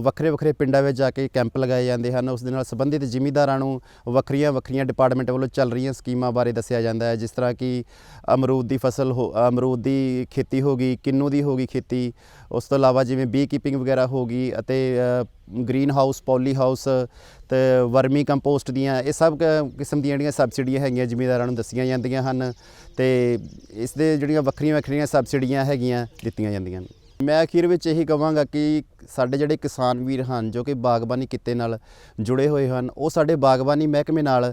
ਵੱਖਰੇ ਵੱਖਰੇ ਪਿੰਡਾਂ ਵਿੱਚ ਜਾ ਕੇ ਕੈਂਪ ਲਗਾਏ ਜਾਂਦੇ ਹਨ। ਉਸ ਦੇ ਨਾਲ ਸੰਬੰਧਿਤ ਜ਼ਿਮੀਂਦਾਰਾਂ ਨੂੰ ਵੱਖਰੀਆਂ ਵੱਖਰੀਆਂ ਡਿਪਾਰਟਮੈਂਟ ਵੱਲੋਂ ਚੱਲ ਰਹੀਆਂ ਸਕੀਮਾਂ ਬਾਰੇ ਦੱਸਿਆ ਜਾਂਦਾ ਹੈ, ਜਿਸ ਤਰ੍ਹਾਂ ਕਿ ਅਮਰੂਦ ਦੀ ਫਸਲ ਹੋ, ਅਮਰੂਦ ਦੀ ਖੇਤੀ ਹੋ ਗਈ, ਕਿੰਨੂ ਦੀ ਹੋ ਗਈ ਖੇਤੀ ਉਸ ਤੋਂ ਇਲਾਵਾ ਜਿਵੇਂ ਬੀ ਕੀਪਿੰਗ ਵਗੈਰਾ ਹੋ ਗਈ ਅਤੇ ਗ੍ਰੀਨ ਹਾਊਸ ਪੋਲੀ ਹਾਊਸ ਤੇ ਵਰਮੀ ਕੰਪੋਸਟ ਦੀਆਂ ਇਹ ਸਭ ਕ- ਕਿਸਮ ਦੀਆਂ ਜਿਹੜੀਆਂ ਸਬਸਿਡੀਆਂ ਹੈਗੀਆਂ ਜ਼ਿਮੀਂਦਾਰਾਂ ਨੂੰ ਦੱਸੀਆਂ ਜਾਂਦੀਆਂ ਹਨ ਤੇ ਇਸ ਦੇ ਜਿਹੜੀਆਂ ਵੱਖਰੀਆਂ ਵੱਖਰੀਆਂ ਸਬਸਿਡੀਆਂ ਹੈਗੀਆਂ ਦਿੱਤੀਆਂ ਜਾਂਦੀਆਂ ਨੇ ਮੈਂ ਅਖੀਰ ਵਿੱਚ ਇਹੀ ਕਹਾਂਗਾ ਕਿ ਸਾਡੇ ਜਿਹੜੇ ਕਿਸਾਨ ਵੀਰ ਹਨ, ਜੋ ਕਿ ਬਾਗਬਾਨੀ ਕਿੱਤੇ ਨਾਲ ਜੁੜੇ ਹੋਏ ਹਨ, ਉਹ ਸਾਡੇ ਬਾਗਬਾਨੀ ਮਹਿਕਮੇ ਨਾਲ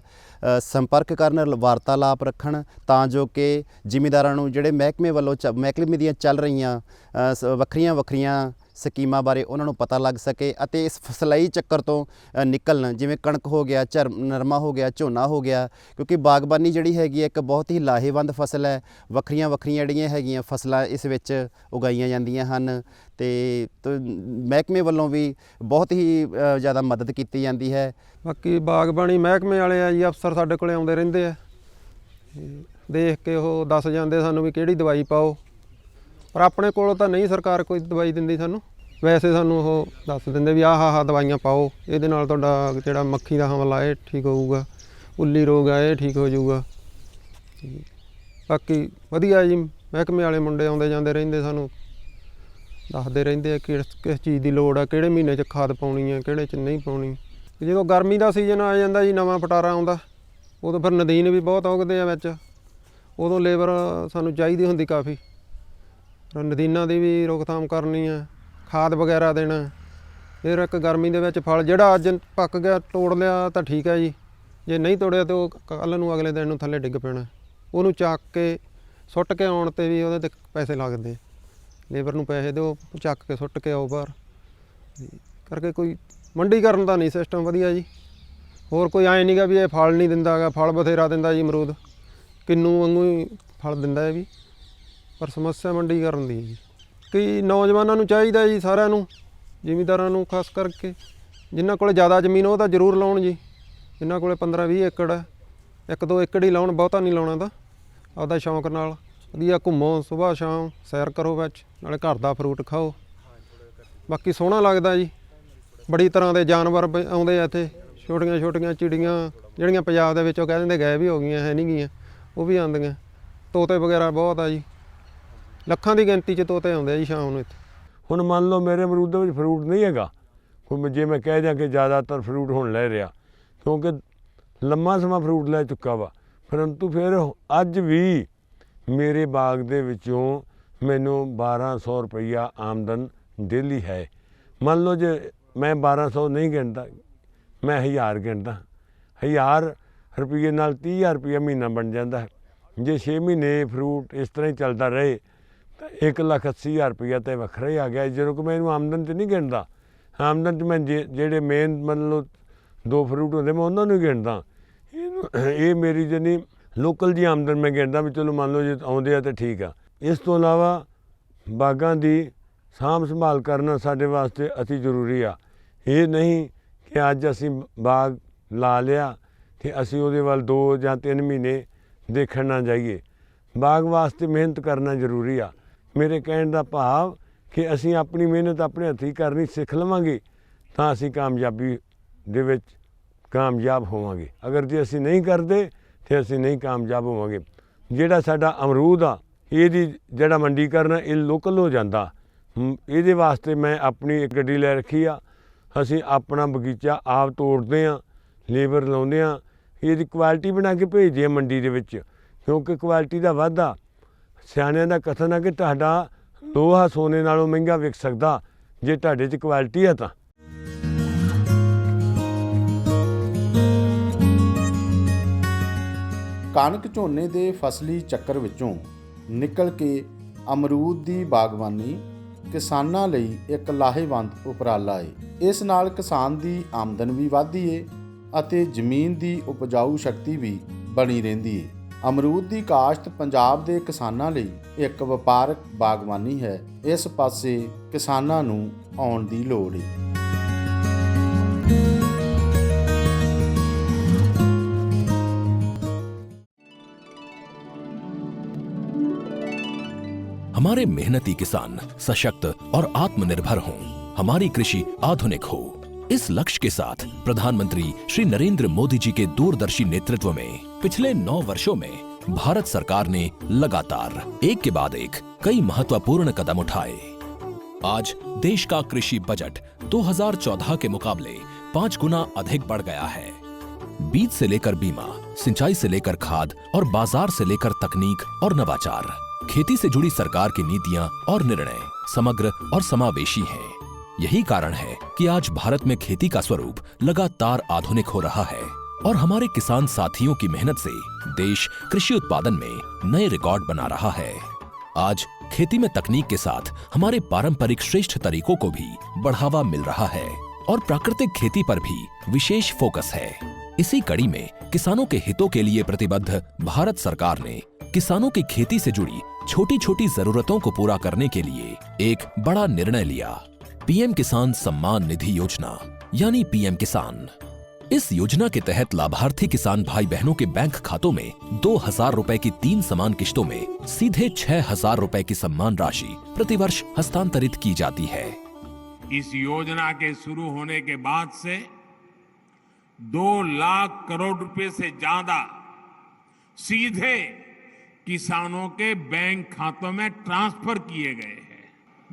ਸੰਪਰਕ ਕਰਨ, ਵਾਰਤਾਲਾਪ ਰੱਖਣ ਤਾਂ ਜੋ ਕਿ ਜ਼ਿਮੀਂਦਾਰਾਂ ਨੂੰ ਜਿਹੜੇ ਮਹਿਕਮੇ ਵੱਲੋਂ ਚ- ਮਹਿਕਮੇ ਦੀਆਂ ਚੱਲ ਰਹੀਆਂ ਸ- ਵੱਖਰੀਆਂ ਵੱਖਰੀਆਂ ਸਕੀਮਾਂ ਬਾਰੇ ਉਹਨਾਂ ਨੂੰ ਪਤਾ ਲੱਗ ਸਕੇ ਅਤੇ ਇਸ ਫਸਲਾਈ ਚੱਕਰ ਤੋਂ ਨਿਕਲਣ, ਜਿਵੇਂ ਕਣਕ ਹੋ ਗਿਆ, ਝਰ, ਨਰਮਾ ਹੋ ਗਿਆ, ਝੋਨਾ ਹੋ ਗਿਆ, ਕਿਉਂਕਿ ਬਾਗਬਾਨੀ ਜਿਹੜੀ ਹੈਗੀ ਹੈ ਇੱਕ ਬਹੁਤ ਹੀ ਲਾਹੇਵੰਦ ਫਸਲ ਹੈ। ਵੱਖਰੀਆਂ ਵੱਖਰੀਆਂ ਜਿਹੜੀਆਂ ਹੈਗੀਆਂ ਫਸਲਾਂ ਇਸ ਵਿੱਚ ਉਗਾਈਆਂ ਜਾਂਦੀਆਂ ਹਨ ਤੇ ਮਹਿਕਮੇ ਵੱਲੋਂ ਵੀ ਬਹੁਤ ਹੀ ਜ਼ਿਆਦਾ ਮਦਦ ਕੀਤੀ ਜਾਂਦੀ ਹੈ। ਬਾਕੀ ਬਾਗਬਾਨੀ ਮਹਿਕਮੇ ਵਾਲੇ ਆ ਜੀ, ਅਫਸਰ ਸਾਡੇ ਕੋਲੇ ਆਉਂਦੇ ਰਹਿੰਦੇ ਆ। ਦੇਖ ਕੇ ਉਹ ਦੱਸ ਜਾਂਦੇ ਸਾਨੂੰ ਵੀ ਕਿਹੜੀ ਦਵਾਈ ਪਾਓ। ਪਰ ਆਪਣੇ ਕੋਲੋਂ ਤਾਂ ਨਹੀਂ ਸਰਕਾਰ ਕੋਈ ਦਵਾਈ ਦਿੰਦੀ ਸਾਨੂੰ। ਵੈਸੇ ਸਾਨੂੰ ਉਹ ਦੱਸ ਦਿੰਦੇ ਵੀ ਆਹ ਆਹ ਦਵਾਈਆਂ ਪਾਓ। ਇਹਦੇ ਨਾਲ ਤੁਹਾਡਾ ਜਿਹੜਾ ਮੱਖੀ ਦਾ ਹਮਲਾ, ਇਹ ਠੀਕ ਹੋਊਗਾ। ਉੱਲੀ ਰੋਗ ਆ, ਇਹ ਠੀਕ ਹੋ ਜਾਊਗਾ। ਬਾਕੀ ਵਧੀਆ ਜੀ, ਮਹਿਕਮੇ ਵਾਲੇ ਮੁੰਡੇ ਆਉਂਦੇ ਜਾਂਦੇ ਰਹਿੰਦੇ ਸਾਨੂੰ। ਦੱਸਦੇ ਰਹਿੰਦੇ ਆ ਕਿਸ ਕਿਸ ਚੀਜ਼ ਦੀ ਲੋੜ ਆ, ਕਿਹੜੇ ਮਹੀਨੇ 'ਚ ਖਾਦ ਪਾਉਣੀ ਆ, ਕਿਹੜੇ 'ਚ ਨਹੀਂ ਪਾਉਣੀ। ਜਦੋਂ ਗਰਮੀ ਦਾ ਸੀਜ਼ਨ ਆ ਜਾਂਦਾ ਜੀ, ਨਵਾਂ ਪਟਾਰਾ ਆਉਂਦਾ, ਉਦੋਂ ਫਿਰ ਨਦੀਨ ਵੀ ਬਹੁਤ ਉਗਦੇ ਆ ਵਿੱਚ। ਉਦੋਂ ਲੇਬਰ ਸਾਨੂੰ ਚਾਹੀਦੀ ਹੁੰਦੀ ਕਾਫੀ। ਨਦੀਨਾਂ ਦੀ ਵੀ ਰੋਕਥਾਮ ਕਰਨੀ ਆ, ਖਾਦ ਵਗੈਰਾ ਦੇਣਾ। ਫਿਰ ਇੱਕ ਗਰਮੀ ਦੇ ਵਿੱਚ ਫਲ, ਜਿਹੜਾ ਅੱਜ ਪੱਕ ਗਿਆ, ਤੋੜ ਲਿਆ ਤਾਂ ਠੀਕ ਹੈ ਜੀ। ਜੇ ਨਹੀਂ ਤੋੜਿਆ ਤੇ ਉਹ ਕੱਲ ਨੂੰ ਅਗਲੇ ਦਿਨ ਨੂੰ ਥੱਲੇ ਡਿੱਗ ਪੈਣਾ। ਉਹਨੂੰ ਚੱਕ ਕੇ, ਸੁੱਟ ਕੇ ਆਉਣ ਤੇ ਵੀ ਉਹਦੇ ਤੇ ਪੈਸੇ ਲੱਗਦੇ। ਲੇਬਰ ਨੂੰ ਪੈਸੇ ਦਿਓ, ਚੱਕ ਕੇ ਸੁੱਟ ਕੇ ਆਓ ਬਾਹਰ। ਕਰਕੇ ਕੋਈ ਮੰਡੀ ਕਰਨ ਦਾ ਨਹੀਂ ਸਿਸਟਮ ਵਧੀਆ ਜੀ। ਹੋਰ ਕੋਈ ਐਂ ਨਹੀਂਗਾ ਵੀ ਇਹ ਫਲ ਨਹੀਂ ਦਿੰਦਾਗਾ ਫਲ ਬਥੇਰਾ ਦਿੰਦਾ ਜੀ ਅਮਰੂਦ। ਕਿੰਨੂ ਵਾਂਗੂ ਹੀ ਫਲ ਦਿੰਦਾ ਹੈ ਵੀ। ਪਰ ਸਮੱਸਿਆ ਮੰਡੀ ਕਰਨ ਦੀ ਹੈ ਜੀ। ਕਈ ਨੌਜਵਾਨਾਂ ਨੂੰ ਚਾਹੀਦਾ ਜੀ ਸਾਰਿਆਂ ਨੂੰ, ਜ਼ਿਮੀਂਦਾਰਾਂ ਨੂੰ ਖਾਸ ਕਰਕੇ। ਜਿਨ੍ਹਾਂ ਕੋਲੇ ਜ਼ਿਆਦਾ ਜ਼ਮੀਨ ਉਹ ਤਾਂ ਜ਼ਰੂਰ ਲਾਉਣ ਜੀ। ਜਿਨ੍ਹਾਂ ਕੋਲੇ 15 20 ਏਕੜ ਹੈ ਇੱਕ ਦੋ ਏਕੜ ਹੀ ਲਾਉਣ, ਬਹੁਤਾ ਨਹੀਂ ਲਾਉਣਾ ਤਾਂ। ਆਪਦਾ ਸ਼ੌਂਕ ਨਾਲ ਵਧੀਆ ਘੁੰਮੋ ਸਵੇਰ ਸ਼ਾਮ, ਸੈਰ ਕਰੋ ਵਿੱਚ, ਨਾਲੇ ਘਰ ਦਾ ਫਰੂਟ ਖਾਓ। ਬਾਕੀ ਸੋਹਣਾ ਲੱਗਦਾ ਜੀ। ਬੜੀ ਤਰ੍ਹਾਂ ਦੇ ਜਾਨਵਰ ਆਉਂਦੇ ਆ ਇੱਥੇ, ਛੋਟੀਆਂ ਛੋਟੀਆਂ ਚਿੜੀਆਂ, ਜਿਹੜੀਆਂ ਪੰਜਾਬ ਦੇ ਵਿੱਚੋਂ ਕਹਿ ਦਿੰਦੇ ਗਾਇਬ ਵੀ ਹੋ ਗਈਆਂ, ਹੈ ਨਹੀਂ ਗਈਆਂ ਉਹ ਵੀ ਆਉਂਦੀਆਂ। ਤੋਤੇ ਵਗੈਰਾ ਬਹੁਤ ਆ ਜੀ। ਲੱਖਾਂ ਦੀ ਗਿਣਤੀ 'ਚ ਤੋਤੇ ਆਉਂਦੇ ਆ ਜੀ ਸ਼ਾਮ ਨੂੰ ਇੱਥੇ। ਹੁਣ ਮੰਨ ਲਓ ਮੇਰੇ ਅਮਰੂਦ ਦੇ ਵਿੱਚ ਫਰੂਟ ਨਹੀਂ ਹੈਗਾ। ਹੁਣ ਜੇ ਮੈਂ ਕਹਿ ਦਿਆਂ ਕਿ ਜ਼ਿਆਦਾਤਰ ਫਰੂਟ ਹੁਣ ਲੈ ਰਿਹਾ, ਕਿਉਂਕਿ ਲੰਮਾ ਸਮਾਂ ਫਰੂਟ ਲੈ ਚੁੱਕਾ ਵਾ। ਪਰੰਤੂ ਫਿਰ ਅੱਜ ਵੀ ਮੇਰੇ ਬਾਗ ਦੇ ਵਿੱਚੋਂ ਮੈਨੂੰ 1200 ਰੁਪਈਆ ਆਮਦਨ ਡੇਲੀ ਹੈ। ਮੰਨ ਲਓ ਜੇ ਮੈਂ 1200 ਨਹੀਂ ਗਿਣਦਾ, ਮੈਂ 1000 ਗਿਣਦਾ। 1000 ਰੁਪਈਏ ਨਾਲ 30000 ਰੁਪਈਆ ਮਹੀਨਾ ਬਣ ਜਾਂਦਾ। ਹੈ ਜੇ 6 ਮਹੀਨੇ ਫਰੂਟ ਇਸ ਤਰ੍ਹਾਂ ਹੀ ਚੱਲਦਾ ਰਹੇ ਤਾਂ 180000 ਰੁਪਈਆ ਤਾਂ ਵੱਖਰਾ ਹੀ ਆ ਗਿਆ, ਜਦੋਂ ਕਿ ਮੈਂ ਇਹਨੂੰ ਆਮਦਨ ਤੇ ਨਹੀਂ ਗਿਣਦਾ। ਆਮਦਨ ਚ ਮੈਂ ਜੇ- ਜਿਹੜੇ ਮੇਨ ਮੰਨ ਲਓ ਦੋ ਫਰੂਟ ਹੁੰਦੇ, ਮੈਂ ਉਹਨਾਂ ਨੂੰ ਹੀ ਗਿਣਦਾ। ਇਹ ਮੇਰੀ ਜਨੀ ਲੋਕਲ ਜੀ ਆਮਦਨ ਮੈਂ ਗਿਣਦਾ ਵੀ ਚਲੋ ਮੰਨ ਲਓ ਜੇ ਆਉਂਦੇ ਆ ਤਾਂ ਠੀਕ ਆ। ਇਸ ਤੋਂ ਇਲਾਵਾ ਬਾਗਾਂ ਦੀ ਸਾਂਭ ਸੰਭਾਲ ਕਰਨਾ ਸਾਡੇ ਵਾਸਤੇ ਅਤੀ ਜ਼ਰੂਰੀ ਆ। ਇਹ ਨਹੀਂ ਕਿ ਅੱਜ ਅਸੀਂ ਬਾਗ ਲਾ ਲਿਆ ਤੇ ਅਸੀਂ ਉਹਦੇ ਵੱਲ 2 ਜਾਂ 3 ਮਹੀਨੇ ਦੇਖਣ ਨਾ ਜਾਈਏ। ਬਾਗ ਵਾਸਤੇ ਮਿਹਨਤ ਕਰਨਾ ਜ਼ਰੂਰੀ ਆ। ਮੇਰੇ ਕਹਿਣ ਦਾ ਭਾਵ ਕਿ ਅਸੀਂ ਆਪਣੀ ਮਿਹਨਤ ਆਪਣੇ ਹੱਥੀਂ ਕਰਨੀ ਸਿੱਖ ਲਵਾਂਗੇ ਤਾਂ ਅਸੀਂ ਕਾਮਯਾਬੀ ਦੇ ਵਿੱਚ ਕਾਮਯਾਬ ਹੋਵਾਂਗੇ। ਅਗਰ ਜੇ ਅਸੀਂ ਨਹੀਂ ਕਰਦੇ ਤੇ ਅਸੀਂ ਨਹੀਂ ਕਾਮਯਾਬ ਹੋਵਾਂਗੇ। ਜਿਹੜਾ ਸਾਡਾ ਅਮਰੂਦ ਆ ਇਹਦੀ ਜਿਹੜਾ ਮੰਡੀਕਰਨ ਆ, ਇਹ ਲੋਕਲ ਹੋ ਜਾਂਦਾ। ਇਹਦੇ ਵਾਸਤੇ ਮੈਂ ਆਪਣੀ ਇੱਕ ਗੱਡੀ ਲੈ ਰੱਖੀ ਆ। ਅਸੀਂ ਆਪਣਾ ਬਗੀਚਾ ਆਪ ਤੋੜਦੇ ਆ ਲੇਬਰ ਲਾਉਂਦੇ ਆ ਇਹਦੀ ਕੁਆਲਿਟੀ ਬਣਾ ਕੇ ਭੇਜਦੇ ਆ ਮੰਡੀ ਦੇ ਵਿੱਚ ਕਿਉਂਕਿ ਕੁਆਲਿਟੀ ਦਾ ਵਾਧਾ। ਸਿਆਣਿਆਂ ਦਾ ਕਥਨ ਹੈ ਕਿ ਤੁਹਾਡਾ ਲੋਹਾ ਸੋਨੇ ਨਾਲੋਂ ਮਹਿੰਗਾ ਵਿਕ ਸਕਦਾ, ਜੇ ਤੁਹਾਡੇ 'ਚ ਕੁਆਲਿਟੀ ਹੈ ਤਾਂ। ਕਣਕ ਝੋਨੇ ਦੇ ਫਸਲੀ ਚੱਕਰ ਵਿੱਚੋਂ ਨਿਕਲ ਕੇ ਅਮਰੂਦ ਦੀ ਬਾਗਬਾਨੀ ਕਿਸਾਨਾਂ ਲਈ ਇੱਕ ਲਾਹੇਵੰਦ ਉਪਰਾਲਾ ਏ। ਇਸ ਨਾਲ ਕਿਸਾਨ ਦੀ ਆਮਦਨ ਵੀ ਵਧਦੀ ਏ ਅਤੇ ਜ਼ਮੀਨ ਦੀ ਉਪਜਾਊ ਸ਼ਕਤੀ ਵੀ ਬਣੀ ਰਹਿੰਦੀ ਏ। ਅਮਰੂਦ ਦੀ ਕਾਸ਼ਤ ਪੰਜਾਬ ਦੇ ਕਿਸਾਨਾਂ ਲਈ ਇੱਕ ਵਪਾਰਕ ਬਾਗਬਾਨੀ ਹੈ ਇਸ ਪਾਸੇ ਕਿਸਾਨਾਂ ਨੂੰ ਆਉਣ ਦੀ ਲੋੜ ਏ हमारे मेहनती किसान सशक्त और आत्मनिर्भर हों हमारी कृषि आधुनिक हो इस लक्ष्य के साथ प्रधानमंत्री श्री नरेंद्र मोदी जी के दूरदर्शी नेतृत्व में पिछले नौ वर्षों में भारत सरकार ने लगातार एक के बाद एक कई महत्वपूर्ण कदम उठाए। आज देश का कृषि बजट 2014 के मुकाबले पाँच गुना अधिक बढ़ गया है। बीज से लेकर बीमा, सिंचाई से लेकर खाद और बाज़ार से लेकर तकनीक और नवाचार, खेती से जुड़ी सरकार की नीतियाँ और निर्णय समग्र और समावेशी हैं। यही कारण है कि आज भारत में खेती का स्वरूप लगातार आधुनिक हो रहा है और हमारे किसान साथियों की मेहनत से देश कृषि उत्पादन में नए रिकॉर्ड बना रहा है। आज खेती में तकनीक के साथ हमारे पारंपरिक श्रेष्ठ तरीकों को भी बढ़ावा मिल रहा है और प्राकृतिक खेती पर भी विशेष फोकस है। इसी कड़ी में किसानों के हितों के लिए प्रतिबद्ध भारत सरकार ने किसानों की खेती से जुड़ी छोटी छोटी जरूरतों को पूरा करने के लिए एक बड़ा निर्णय लिया। पीएम किसान सम्मान निधि योजना, यानी पीएम किसान। इस योजना के तहत लाभार्थी किसान भाई बहनों के बैंक खातों में दो हज़ार रूपए की तीन समान किश्तों में सीधे छह हज़ार रूपए की सम्मान राशि प्रतिवर्ष हस्तांतरित की जाती है। इस योजना के शुरू होने के बाद से दो लाख करोड़ रुपए से ज़्यादा सीधे किसानों के बैंक खातों में ट्रांसफ़र किए गए।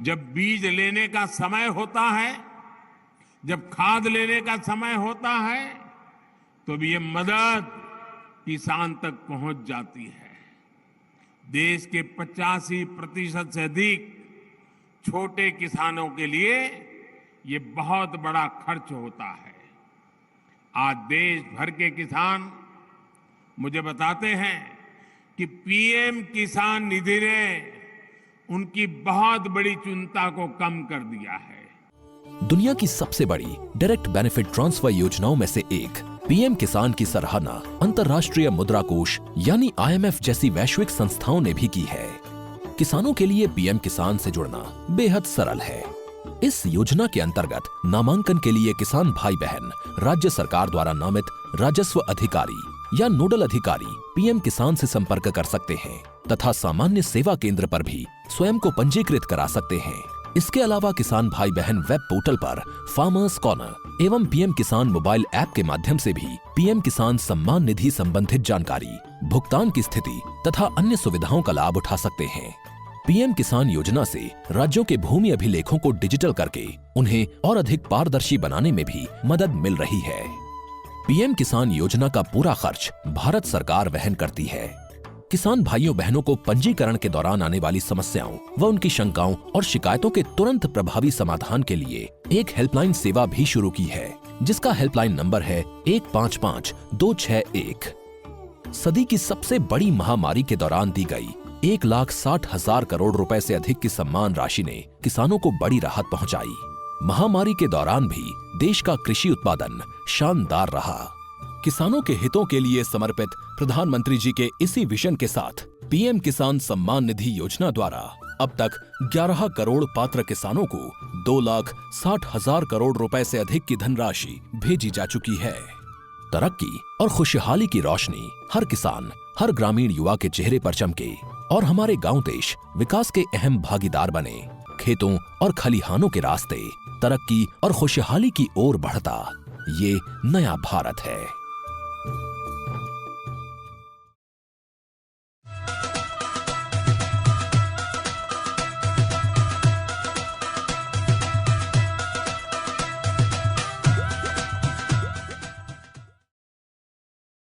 जब बीज लेने का समय होता है, जब खाद लेने का समय होता है तो भी ये मदद किसान तक पहुँच जाती है। देश के 85 प्रतिशत से अधिक छोटे किसानों के लिए ये बहुत बड़ा खर्च होता है। आज देश भर के किसान मुझे बताते हैं कि पीएम किसान निधि ने उनकी बहुत बड़ी चिंता को कम कर दिया है। दुनिया की सबसे बड़ी डायरेक्ट बेनिफिट ट्रांसफ़र योजनाओं में से एक, पीएम किसान की सराहना अंतर्राष्ट्रीय मुद्रा कोष यानी आईएमएफ जैसी वैश्विक संस्थाओं ने भी की है। किसानों के लिए पीएम किसान से जुड़ना बेहद सरल है। इस योजना के अंतर्गत नामांकन के लिए किसान भाई बहन राज्य सरकार द्वारा नामित राजस्व अधिकारी या नोडल अधिकारी पीएम किसान से संपर्क कर सकते हैं। तथा सामान्य सेवा केंद्र पर भी स्वयं को पंजीकृत करा सकते हैं। इसके अलावा किसान भाई बहन वेब पोर्टल पर फार्मर्स कॉर्नर एवं पीएम किसान मोबाइल ऐप के माध्यम से भी पीएम किसान सम्मान निधि संबंधित जानकारी, भुगतान की स्थिति तथा अन्य सुविधाओं का लाभ उठा सकते हैं। पीएम किसान योजना से राज्यों के भूमि अभिलेखों को डिजिटल करके उन्हें और अधिक पारदर्शी बनाने में भी मदद मिल रही है। पीएम किसान योजना का पूरा खर्च भारत सरकार वहन करती है। किसान भाइयों बहनों को पंजीकरण के दौरान आने वाली समस्याओं व उनकी शंकाओं और शिकायतों के तुरंत प्रभावी समाधान के लिए एक हेल्पलाइन सेवा भी शुरू की है, जिसका हेल्पलाइन नंबर है एक पाँच पाँच दो छह एक। सदी की सबसे बड़ी महामारी के दौरान दी गई एक लाख साठ हज़ार करोड़ रुपए से अधिक की सम्मान राशि ने किसानों को बड़ी राहत पहुंचाई। महामारी के दौरान भी देश का कृषि उत्पादन शानदार रहा। किसानों के हितों के लिए समर्पित प्रधानमंत्री जी के इसी विजन के साथ पीएम किसान सम्मान निधि योजना द्वारा अब तक 11 करोड़ पात्र किसानों को दो लाख साठ हज़ार करोड़ रुपए से अधिक की धनराशि भेजी जा चुकी है। तरक्की और खुशहाली की रोशनी हर किसान, हर ग्रामीण युवा के चेहरे पर चमके और हमारे गाँव देश विकास के अहम भागीदार बने। खेतों और खलिहानों के रास्ते तरक्की और खुशहाली की ओर बढ़ता, ये नया भारत है।